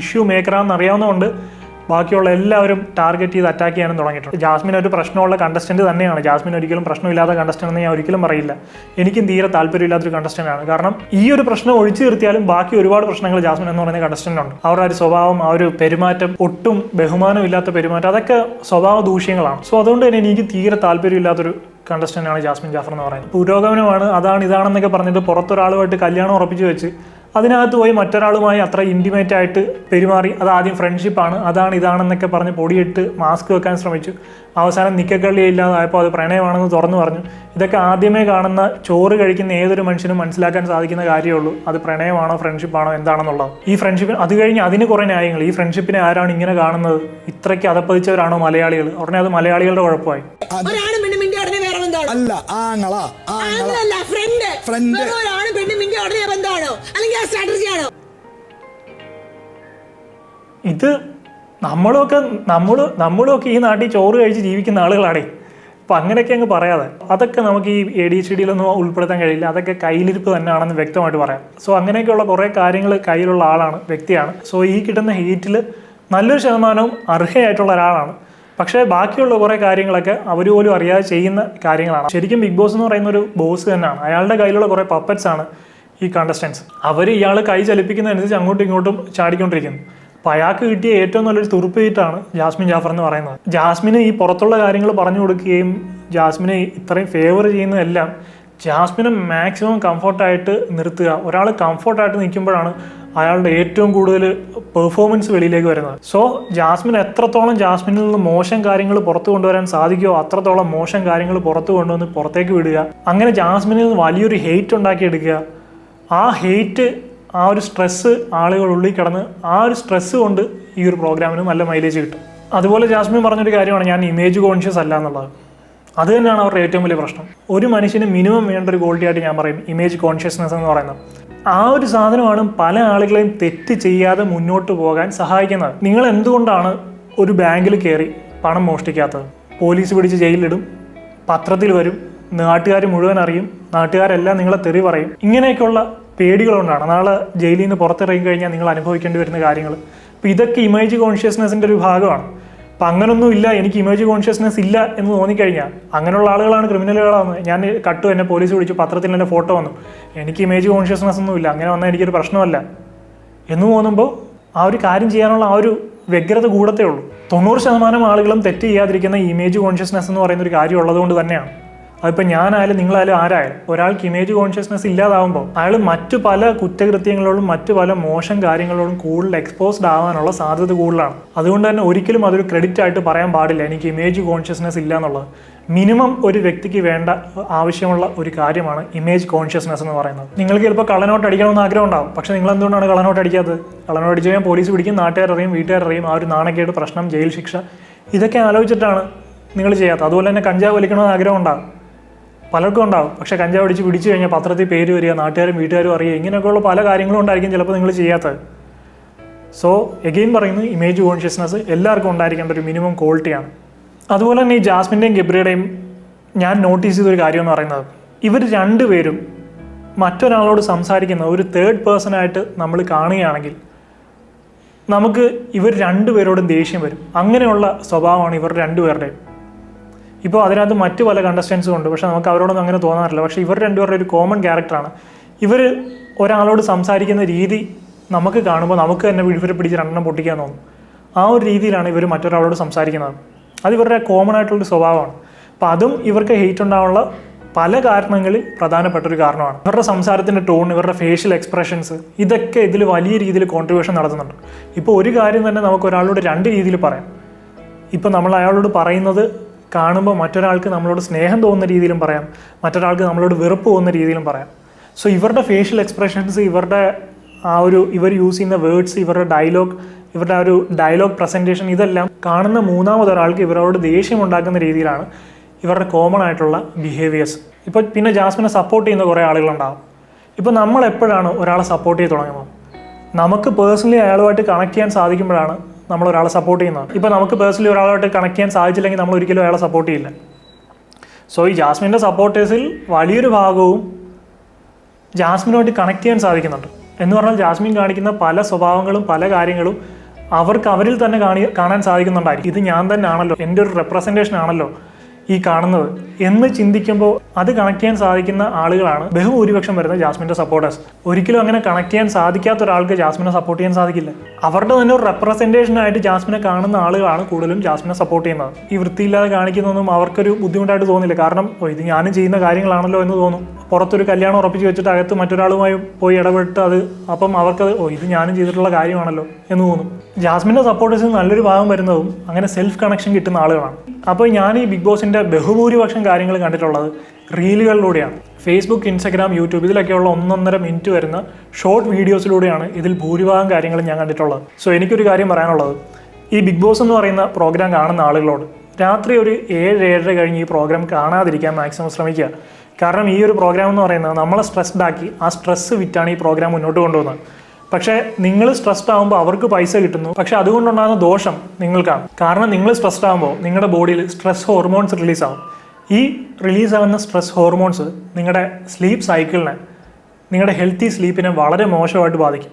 ഇഷ്യൂ മേക്കറാണെന്ന് അറിയാവുന്നതുകൊണ്ട് ബാക്കിയുള്ള എല്ലാവരും ടാർഗറ്റ് ചെയ്ത് അറ്റാക്ക് ചെയ്യാനും തുടങ്ങിയിട്ടുണ്ട്. ജാസ്മിൻ ഒരു പ്രശ്നമുള്ള കണ്ടസ്റ്റന്റ് തന്നെയാണ്. ജാസ്മിൻ ഒരിക്കലും പ്രശ്നമില്ലാത്ത കണ്ടസ്റ്റന്റ് എന്ന് ഞാൻ ഒരിക്കലും പറയില്ല. എനിക്കും തീരെ താല്പര്യമില്ലാത്തൊരു കണ്ടസ്റ്റന്റ് ആണ്. കാരണം ഈ ഒരു പ്രശ്നം ഒഴിച്ചു നിർത്തിയാലും ബാക്കി ഒരുപാട് പ്രശ്നങ്ങൾ ജാസ്മിൻ എന്ന് പറയുന്ന കണ്ടസ്റ്റന്റ് ഉണ്ട്. അവരുടെ ഒരു സ്വഭാവം ആ ഒരു പെരുമാറ്റം ഒട്ടും ബഹുമാനമില്ലാത്ത പെരുമാറ്റം അതൊക്കെ സ്വഭാവ ദൂഷ്യങ്ങളാണ്. സോ അതുകൊണ്ട് തന്നെ എനിക്ക് തീരെ താല്പര്യമില്ലാത്തൊരു കണ്ടസ്റ്റന്റാണ് ജാസ്മിൻ ജാഫർ എന്ന് പറയുന്നത്. പുരോഗമനമാണ് അതാണ് ഇതാണെന്നൊക്കെ പറഞ്ഞിട്ട് പുറത്തൊരാളുമായിട്ട് കല്യാണം ഉറപ്പിച്ചു വെച്ച് അതിനകത്ത് പോയി മറ്റൊരാളുമായി അത്ര ഇന്റിമേറ്റ് ആയിട്ട് പെരുമാറി അത് ആദ്യം ഫ്രണ്ട്ഷിപ്പാണ് അതാണ് ഇതാണെന്നൊക്കെ പറഞ്ഞ് പൊടിയിട്ട് മാസ്ക് വെക്കാൻ ശ്രമിച്ചു. അവസാനം നിക്കക്കള്ളി ഇല്ലാതായപ്പോൾ അത് പ്രണയമാണെന്ന് തുറന്നു പറഞ്ഞു. ഇതൊക്കെ ആദ്യമേ കാണുന്ന ചോറ് കഴിക്കുന്ന ഏതൊരു മനുഷ്യനും മനസ്സിലാക്കാൻ സാധിക്കുന്ന കാര്യമുള്ളൂ അത് പ്രണയമാണോ ഫ്രണ്ട്ഷിപ്പാണോ എന്താണെന്നുള്ളത്. ഈ ഫ്രണ്ട്ഷിപ്പ് അത് കഴിഞ്ഞ് അതിന് കുറേ ന്യായങ്ങൾ. ഈ ഫ്രണ്ട്ഷിപ്പിനെ ആരാണ് ഇങ്ങനെ കാണുന്നത്? ഇത്രയ്ക്ക് അതപ്പതിച്ചവരാണോ മലയാളികൾ? ഉടനെ അത് മലയാളികളുടെ കുഴപ്പമായി ഒരാണും പെണ്ണും മിണ്ടി ഉടനെ വേറെ ബന്ധമാണോ? അല്ല ആങ്ങളാ ആങ്ങള. ആങ്ങളല്ല ഫ്രണ്ട് ഫ്രണ്ട് ഒരാണും പെണ്ണും മിണ്ടി ഉടനെ ബന്ധമാണോ? അല്ലെങ്കിൽ ആ സ്ട്രാറ്റജി ആണോ? ഇത് നമ്മളൊക്കെ നമ്മൾ നമ്മളൊക്കെ ഈ നാട്ടിൽ ചോറ് കഴിച്ച് ജീവിക്കുന്ന ആളുകളാണേ. അപ്പം അങ്ങനെയൊക്കെ അങ്ങ് പറയാതെ. അതൊക്കെ നമുക്ക് ഈ എ ഡി എച്ച് ഡിയിലൊന്നും ഉൾപ്പെടുത്താൻ കഴിയില്ല. അതൊക്കെ കയ്യിലിരിപ്പ് തന്നെയാണെന്ന് വ്യക്തമായിട്ട് പറയാം. സോ അങ്ങനെയൊക്കെയുള്ള കുറേ കാര്യങ്ങൾ കയ്യിലുള്ള ആളാണ് വ്യക്തിയാണ്. സോ ഈ കിട്ടുന്ന ഹീറ്റിൽ നല്ലൊരു ശതമാനവും അർഹയായിട്ടുള്ള ഒരാളാണ്. പക്ഷേ ബാക്കിയുള്ള കുറേ കാര്യങ്ങളൊക്കെ അവർ പോലും അറിയാതെ ചെയ്യുന്ന കാര്യങ്ങളാണ്. ശരിക്കും ബിഗ് ബോസ് എന്ന് പറയുന്ന ഒരു ബോസ് തന്നെയാണ്. അയാളുടെ കയ്യിലുള്ള കുറേ പപ്പറ്റ്സ് ആണ് ഈ കണ്ടസ്റ്റൻസ് അവർ ഇയാൾ കൈ ചലിപ്പിക്കുന്നതനുസരിച്ച് അങ്ങോട്ടും ഇങ്ങോട്ടും ചാടിക്കൊണ്ടിരിക്കുന്നു. അപ്പോൾ അയാൾക്ക് കിട്ടിയ ഏറ്റവും നല്ലൊരു തുറുപ്പീറ്റാണ് ജാസ്മിൻ ജാഫർ എന്ന് പറയുന്നത്. ജാസ്മിന് ഈ പുറത്തുള്ള കാര്യങ്ങൾ പറഞ്ഞു കൊടുക്കുകയും ജാസ്മിനെ ഇത്രയും ഫേവർ ചെയ്യുന്നതെല്ലാം ജാസ്മിനെ മാക്സിമം കംഫർട്ടായിട്ട് നിർത്തുക ഒരാൾ കംഫർട്ടായിട്ട് നിൽക്കുമ്പോഴാണ് അയാളുടെ ഏറ്റവും കൂടുതൽ പെർഫോമൻസ് വെളിയിലേക്ക് വരുന്നത്. സോ ജാസ്മിൻ എത്രത്തോളം ജാസ്മിനിൽ നിന്ന് മോശം കാര്യങ്ങൾ പുറത്തു കൊണ്ടുവരാൻ സാധിക്കുമോ അത്രത്തോളം മോശം കാര്യങ്ങൾ പുറത്തു കൊണ്ടുവന്ന് പുറത്തേക്ക് വിടുക. അങ്ങനെ ജാസ്മിനിൽ നിന്ന് വലിയൊരു ഹെയ്റ്റ് ഉണ്ടാക്കിയെടുക്കുക. ആ ഹെയ്റ്റ് ആ ഒരു സ്ട്രെസ്സ് ആളുകൾ ഉള്ളിൽ കിടന്ന് ആ ഒരു സ്ട്രെസ്സ് കൊണ്ട് ഈ ഒരു പ്രോഗ്രാമിന് നല്ല മൈലേജ് കിട്ടും. അതുപോലെ ജാസ്മിൻ പറഞ്ഞൊരു കാര്യമാണ് ഞാൻ ഇമേജ് കോൺഷ്യസ് അല്ല എന്നുള്ളത്. അത് തന്നെയാണ് അവരുടെ ഏറ്റവും വലിയ പ്രശ്നം. ഒരു മനുഷ്യന് മിനിമം വേണ്ട ഒരു ക്വാളിറ്റി ആയിട്ട് ഞാൻ പറയും ഇമേജ് കോൺഷ്യസ്നെസ് എന്ന് പറയുന്നത്. ആ ഒരു സാധനമാണ് പല ആളുകളെയും തെറ്റ് ചെയ്യാതെ മുന്നോട്ട് പോകാൻ സഹായിക്കുന്നത്. നിങ്ങൾ എന്തുകൊണ്ടാണ് ഒരു ബാങ്കിൽ കയറി പണം മോഷ്ടിക്കാത്തത്? പോലീസ് പിടിച്ച് ജയിലിലിടും പത്രത്തിൽ വരും നാട്ടുകാർ മുഴുവൻ അറിയും നാട്ടുകാരെല്ലാം നിങ്ങളെ തെറി പറയും. ഇങ്ങനെയൊക്കെയുള്ള പേടികളുണ്ടാണ് നാളെ ജയിലിൽ നിന്ന് പുറത്തിറങ്ങി കഴിഞ്ഞാൽ നിങ്ങൾ അനുഭവിക്കേണ്ടി വരുന്ന കാര്യങ്ങൾ. അപ്പോൾ ഇതൊക്കെ ഇമേജ് കോൺഷ്യസ്നെസ്സിന്റെ ഒരു ഭാഗമാണ്. അപ്പം അങ്ങനൊന്നും ഇല്ല എനിക്ക് ഇമേജ് കോൺഷ്യസ്നെസ് ഇല്ല എന്ന് തോന്നിക്കഴിഞ്ഞാൽ അങ്ങനെയുള്ള ആളുകളാണ് ക്രിമിനലുകളാണ് ഞാൻ കട്ടു എന്നെ പോലീസ് വിളിച്ചു പത്രത്തിൽ എന്റെ ഫോട്ടോ വന്നു. എനിക്ക് ഇമേജ് കോൺഷ്യസ്നെസ് ഒന്നും ഇല്ല അങ്ങനെ വന്നാൽ എനിക്കൊരു പ്രശ്നമല്ല എന്ന് തോന്നുമ്പോൾ ആ ഒരു കാര്യം ചെയ്യാനുള്ള ആ ഒരു വ്യഗ്രത കൂടത്തേ ഉള്ളൂ. തൊണ്ണൂറ് ശതമാനം ആളുകളും തെറ്റ് ചെയ്യാതിരിക്കുന്ന ഇമേജ് കോൺഷ്യസ്നെസ് എന്ന് പറയുന്ന ഒരു കാര്യം ഉള്ളതുകൊണ്ട് തന്നെയാണ്. അതിപ്പോൾ ഞാനായാലും നിങ്ങളായാലും ആരായാലും ഒരാൾക്ക് ഇമേജ് കോൺഷ്യസ്നെസ് ഇല്ലാതാവുമ്പോൾ അയാൾ മറ്റു പല കുറ്റകൃത്യങ്ങളോടും മറ്റു പല മോശം കാര്യങ്ങളോടും കൂടുതൽ എക്സ്പോസ്ഡ് ആവാനുള്ള സാധ്യത കൂടുതലാണ്. അതുകൊണ്ട് തന്നെ ഒരിക്കലും അതൊരു ക്രെഡിറ്റ് ആയിട്ട് പറയാൻ പാടില്ല. എനിക്ക് ഇമേജ് കോൺഷ്യസ്നെസ് ഇല്ല എന്നുള്ളത് മിനിമം ഒരു വ്യക്തിക്ക് വേണ്ട ആവശ്യമുള്ള ഒരു കാര്യമാണ് ഇമേജ് കോൺഷ്യസ്നെസ് എന്ന് പറയുന്നത്. നിങ്ങൾക്ക് ചിലപ്പോൾ കള്ളനോട്ട് അടിക്കണമെന്ന് ആഗ്രഹം ഉണ്ടാവും. പക്ഷേ നിങ്ങൾ എന്തുകൊണ്ടാണ് കള്ളനോട്ട് അടിക്കാത്തത്? കള്ളനോട്ട് അടിച്ചു കഴിഞ്ഞാൽ പോലീസ് പിടിക്കും നാട്ടുകാരറിയും വീട്ടുകാരറിയും ആ ഒരു നാണക്കേട് പ്രശ്നം ജയിൽ ശിക്ഷ. ഇതൊക്കെ ആലോചിച്ചിട്ടാണ് നിങ്ങൾ ചെയ്യാത്തത്. അതുപോലെ തന്നെ കഞ്ചാവ് വലിക്കണമെന്ന് ആഗ്രഹം ഉണ്ടാവും. പലർക്കും ഉണ്ടാവും. പക്ഷെ കഞ്ചാവ് അടിച്ച് പിടിച്ചു കഴിഞ്ഞാൽ പത്രത്തിൽ പേര് വരിക നാട്ടുകാരും വീട്ടുകാരും അറിയുക ഇങ്ങനെയൊക്കെയുള്ള പല കാര്യങ്ങളും ഉണ്ടായിരിക്കും ചിലപ്പോൾ നിങ്ങൾ ചെയ്യാത്തത്. സോ എഗെയിൻ പറയുന്നത് ഇമേജ് കോൺഷ്യസ്നെസ് എല്ലാവർക്കും ഉണ്ടായിരിക്കേണ്ട ഒരു മിനിമം ക്വാളിറ്റിയാണ് അതുപോലെ തന്നെ ഈ ജാസ്മിന്റെയും ഗബ്രിയുടെയും ഞാൻ നോട്ടീസ് ചെയ്തൊരു കാര്യം എന്ന് പറയുന്നത് ഇവർ രണ്ടുപേരും മറ്റൊരാളോട് സംസാരിക്കുന്ന ഒരു തേർഡ് പേഴ്സണായിട്ട് നമ്മൾ കാണുകയാണെങ്കിൽ നമുക്ക് ഇവർ രണ്ടുപേരോടും ദേഷ്യം വരും. അങ്ങനെയുള്ള സ്വഭാവമാണ് ഇവർ രണ്ടുപേരുടെയും. ഇപ്പോൾ അതിനകത്ത് മറ്റു പല കണ്ടസ്റ്റൻസും ഉണ്ട്. പക്ഷേ നമുക്ക് അവരോടൊന്നും അങ്ങനെ തോന്നാറില്ല. പക്ഷേ ഇവർ രണ്ടുപേരുടെ ഒരു കോമൺ ക്യാരക്ടറാണ് ഇവർ ഒരാളോട് സംസാരിക്കുന്ന രീതി നമുക്ക് കാണുമ്പോൾ നമുക്ക് തന്നെ ഇവരെ പിടിച്ച് രണ്ടെണ്ണം പൊട്ടിക്കാൻ തോന്നും. ആ ഒരു രീതിയിലാണ് ഇവർ മറ്റൊരാളോട് സംസാരിക്കുന്നത്. അത് ഇവരുടെ കോമൺ ആയിട്ടുള്ളൊരു സ്വഭാവമാണ്. അപ്പോൾ അതും ഇവർക്ക് ഹെയ്റ്റ് ഉണ്ടാവാനുള്ള പല കാരണങ്ങളിൽ പ്രധാനപ്പെട്ട ഒരു കാരണമാണ്. ഇവരുടെ സംസാരത്തിന്റെ ടോൺ ഇവരുടെ ഫേഷ്യൽ എക്സ്പ്രഷൻസ് ഇതൊക്കെ ഇതിൽ വലിയ രീതിയിൽ കോൺട്രിബ്യൂഷൻ നടത്തുന്നുണ്ട്. ഇപ്പോൾ ഒരു കാര്യം തന്നെ നമുക്ക് ഒരാളോട് രണ്ട് രീതിയിൽ പറയാം. ഇപ്പോൾ നമ്മൾ അയാളോട് പറയുന്നത് കാണുമ്പോൾ മറ്റൊരാൾക്ക് നമ്മളോട് സ്നേഹം തോന്നുന്ന രീതിയിലും പറയാം. മറ്റൊരാൾക്ക് നമ്മളോട് വെറുപ്പ് തോന്നുന്ന രീതിയിലും പറയാം. സോ ഇവരുടെ ഫേഷ്യൽ എക്സ്പ്രഷൻസ് ഇവരുടെ ആ ഒരു ഇവർ യൂസ് ചെയ്യുന്ന വേർഡ്സ് ഇവരുടെ ഡയലോഗ് ഇവരുടെ ആ ഒരു ഡയലോഗ് പ്രസന്റേഷൻ ഇതെല്ലാം കാണുന്ന മൂന്നാമതൊരാൾക്ക് ഇവരോട് ദേഷ്യം ഉണ്ടാക്കുന്ന രീതിയിലാണ് ഇവരുടെ കോമൺ ആയിട്ടുള്ള ബിഹേവിയേഴ്സ് ഇപ്പോൾ പിന്നെ ജാസ്മിനെ സപ്പോർട്ട് ചെയ്യുന്ന കുറേ ആളുകളുണ്ടാകും ഇപ്പോൾ നമ്മൾ എപ്പോഴാണ് ഒരാളെ സപ്പോർട്ട് ചെയ്ത് തുടങ്ങുന്നത്? നമുക്ക് പേഴ്സണലി അയാളുമായിട്ട് കണക്ട് ചെയ്യാൻ സാധിക്കുമ്പോഴാണ് നമ്മൾ ഒരാളെ സപ്പോർട്ട് ചെയ്യുന്നത് ഇപ്പോൾ നമുക്ക് പേഴ്സണലി ഒരാളായിട്ട് കണക്ട് ചെയ്യാൻ സാധിച്ചില്ലെങ്കിൽ നമ്മൾ ഒരിക്കലും അയാളെ സപ്പോർട്ട് ചെയ്യില്ല. സോ ഈ ജാസ്മിന്റെ സപ്പോർട്ടേഴ്സിൽ വലിയൊരു ഭാഗവും ജാസ്മിനുമായിട്ട് കണക്ട് ചെയ്യാൻ സാധിക്കുന്നുണ്ട്. എന്ന് പറഞ്ഞാൽ ജാസ്മിൻ കാണിക്കുന്ന പല സ്വഭാവങ്ങളും പല കാര്യങ്ങളും അവർക്ക് അവരിൽ തന്നെ കാണി കാണാൻ സാധിക്കുന്നുണ്ടായിരിക്കും. ഇത് ഞാൻ തന്നെ ആണല്ലോ എന്റെ ഒരു റെപ്രസെന്റേഷൻ ആണല്ലോ. ഈ കാണുന്നത് എന്ന് ചിന്തിക്കുമ്പോൾ അത് കണക്ട് ചെയ്യാൻ സാധിക്കുന്ന ആളുകളാണ് ബഹുഭൂരിപക്ഷം വരുന്ന ജാസ്മിന്റെ സപ്പോർട്ടേഴ്സ് ഒരിക്കലും അങ്ങനെ കണക്ട് ചെയ്യാൻ സാധിക്കാത്ത ഒരാൾക്ക് ജാസ്മിനെ സപ്പോർട്ട് ചെയ്യാൻ സാധിക്കില്ല. അവരുടെ തന്നെ ഒരു റെപ്രസെന്റേഷനായിട്ട് ജാസ്മിനെ കാണുന്ന ആളുകളാണ് കൂടുതലും ജാസ്മിനെ സപ്പോർട്ട് ചെയ്യുന്നത്. ഈ വൃത്തിയില്ലാതെ കാണിക്കുന്നതൊന്നും അവർക്കൊരു ബുദ്ധിമുട്ടായിട്ട് തോന്നില്ല. കാരണം ഇത് ഞാനും ചെയ്യുന്ന കാര്യങ്ങളാണല്ലോ എന്ന് തോന്നും. പുറത്തൊരു കല്യാണം ഉറപ്പിച്ച് വെച്ചിട്ട് അകത്ത് മറ്റൊരാളുമായി പോയി ഇടപെട്ട് അത് അപ്പം അവർക്കത് ഓ ഇത് ഞാനും ചെയ്തിട്ടുള്ള കാര്യമാണല്ലോ എന്ന് തോന്നും. ജാസ്മിന്റെ സപ്പോർട്ടേഴ്സിന് നല്ലൊരു ഭാഗം വരുന്നതും അങ്ങനെ സെൽഫ് കണക്ഷൻ കിട്ടുന്ന ആളുകളാണ്. അപ്പോൾ ഞാൻ ഈ ബിഗ് ബോസിന്റെ ബഹുഭൂരിപക്ഷം കാര്യങ്ങൾ കണ്ടിട്ടുള്ളത് റീലുകളിലൂടെയാണ്. ഫേസ്ബുക്ക് ഇൻസ്റ്റാഗ്രാം യൂട്യൂബ് ഇതിലൊക്കെയുള്ള ഒന്നൊന്നര മിനിറ്റ് വരുന്ന ഷോർട്ട് വീഡിയോസിലൂടെയാണ് ഇതിൽ ഭൂരിഭാഗം കാര്യങ്ങളും ഞാൻ കണ്ടിട്ടുള്ളത്. സോ എനിക്കൊരു കാര്യം പറയാനുള്ളത്. ഈ ബിഗ് ബോസ് എന്ന് പറയുന്ന പ്രോഗ്രാം കാണുന്ന ആളുകളോട് രാത്രി ഒരു ഏഴ് ഏഴര കഴിഞ്ഞ് ഈ പ്രോഗ്രാം കാണാതിരിക്കാൻ മാക്സിമം ശ്രമിക്കുക. കാരണം ഈ ഒരു പ്രോഗ്രാം എന്ന് പറയുന്നത് നമ്മളെ സ്ട്രെസ്ഡ് ആക്കി ആ സ്ട്രെസ്സ് വിറ്റാണ് ഈ പ്രോഗ്രാം മുന്നോട്ട് കൊണ്ടുപോകുന്നത്. പക്ഷേ നിങ്ങൾ സ്ട്രെസ്ഡ് ആകുമ്പോൾ അവർക്ക് പൈസ കിട്ടുന്നു. പക്ഷെ അതുകൊണ്ടുണ്ടാകുന്ന ദോഷം നിങ്ങൾക്കാണ്. കാരണം നിങ്ങൾ സ്ട്രെസ്ഡ് ആകുമ്പോൾ നിങ്ങളുടെ ബോഡിയിൽ സ്ട്രെസ് ഹോർമോൺസ് റിലീസ് ആവും. ഈ റിലീസ് ആവുന്ന സ്ട്രെസ് ഹോർമോൺസ് നിങ്ങളുടെ സ്ലീപ്പ് സൈക്കിളിനെ നിങ്ങളുടെ ഹെൽത്തി സ്ലീപ്പിനെ വളരെ മോശമായിട്ട് ബാധിക്കും.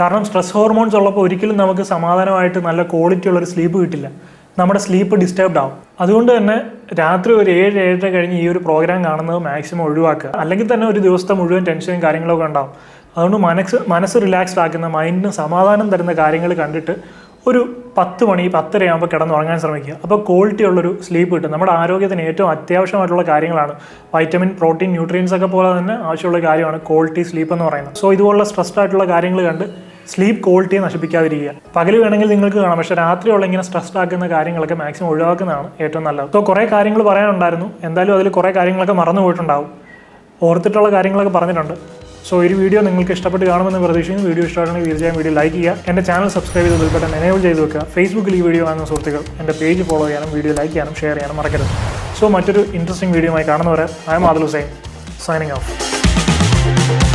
കാരണം സ്ട്രെസ് ഹോർമോൺസ് ഉള്ളപ്പോൾ ഒരിക്കലും നമുക്ക് സമാധാനമായിട്ട് നല്ല ക്വാളിറ്റി ഉള്ളൊരു സ്ലീപ്പ് കിട്ടില്ല. നമ്മുടെ സ്ലീപ്പ് ഡിസ്റ്റർബ്ഡ് ആവും. അതുകൊണ്ട് തന്നെ രാത്രി ഒരു ഏഴ് ഏഴര കഴിഞ്ഞ് ഈ ഒരു പ്രോഗ്രാം കാണുന്നത് മാക്സിമം ഒഴിവാക്കുക. അല്ലെങ്കിൽ തന്നെ ഒരു ദിവസത്തെ മുഴുവൻ ടെൻഷനും കാര്യങ്ങളൊക്കെ ഉണ്ടാവും. അതുകൊണ്ട് മനസ്സ് മനസ്സ് റിലാക്സ്ഡ് ആക്കുന്ന മൈൻഡിന് സമാധാനം തരുന്ന കാര്യങ്ങൾ കണ്ടിട്ട് ഒരു പത്ത് മണി പത്തരയാകുമ്പോൾ കിടന്നുറങ്ങാൻ ശ്രമിക്കുക. അപ്പോൾ ക്വാളിറ്റി ഉള്ളൊരു സ്ലീപ്പ് കിട്ടും. നമ്മുടെ ആരോഗ്യത്തിന് ഏറ്റവും അത്യാവശ്യമായിട്ടുള്ള കാര്യങ്ങളാണ്. വൈറ്റമിൻ പ്രോട്ടീൻ ന്യൂട്രിയൻസ് ഒക്കെ പോലെ തന്നെ ആവശ്യമുള്ള കാര്യമാണ് ക്വാളിറ്റി സ്ലീപ്പ് എന്ന് പറയുന്നത്. സോ ഇതുപോലുള്ള സ്ട്രെസ്ഡ് ആയിട്ടുള്ള കാര്യങ്ങൾ കണ്ട് സ്ലീപ്പ് ക്വാളിറ്റിയെ നശിപ്പിക്കാതിരിക്കുക. പകൽ വേണമെങ്കിൽ നിങ്ങൾക്ക് കാണാം പക്ഷേ രാത്രിയുള്ള ഇങ്ങനെ സ്ട്രെസ്ഡ് ആക്കുന്ന കാര്യങ്ങളൊക്കെ മാക്സിമം ഒഴിവാക്കുന്നതാണ് ഏറ്റവും നല്ലത്. സോ കുറേ കാര്യങ്ങൾ പറയാനുണ്ടായിരുന്നു. എന്തായാലും അതിൽ കുറേ കാര്യങ്ങളൊക്കെ മറന്നു പോയിട്ടുണ്ടാവും. ഓർത്തിട്ടുള്ള കാര്യങ്ങളൊക്കെ പറഞ്ഞിട്ടുണ്ട്. സോ ഈ വീഡിയോ നിങ്ങൾക്ക് ഇഷ്ടപ്പെട്ട് കാണുമെന്ന് പ്രതീക്ഷിക്കുന്നു. വീഡിയോ ഇഷ്ടമാണെങ്കിൽ തീർച്ചയായും വീഡിയോ ലൈക്ക് ചെയ്യുക. എന്റെ ചാനൽ സബ്സ്ക്രൈബ് ചെയ്ത് ബെൽബട്ടൺ എനേബിൾ ചെയ്ത് വെക്കുക. ഫേസ്ബുക്കിൽ ഈ വീഡിയോ കാണുന്ന സുഹൃത്തുക്കൾ എന്റെ പേജ് ഫോളോ ചെയ്യാനും വീഡിയോ ലൈക്ക് ചെയ്യാനും ഷെയർ ചെയ്യാനും മറക്കരുത്. സോ മറ്റൊരു ഇൻട്രസ്റ്റിംഗ് വീഡിയോ വീഡിയോയുമായി കാണുന്നവരെ I'm Adal Hussain signing off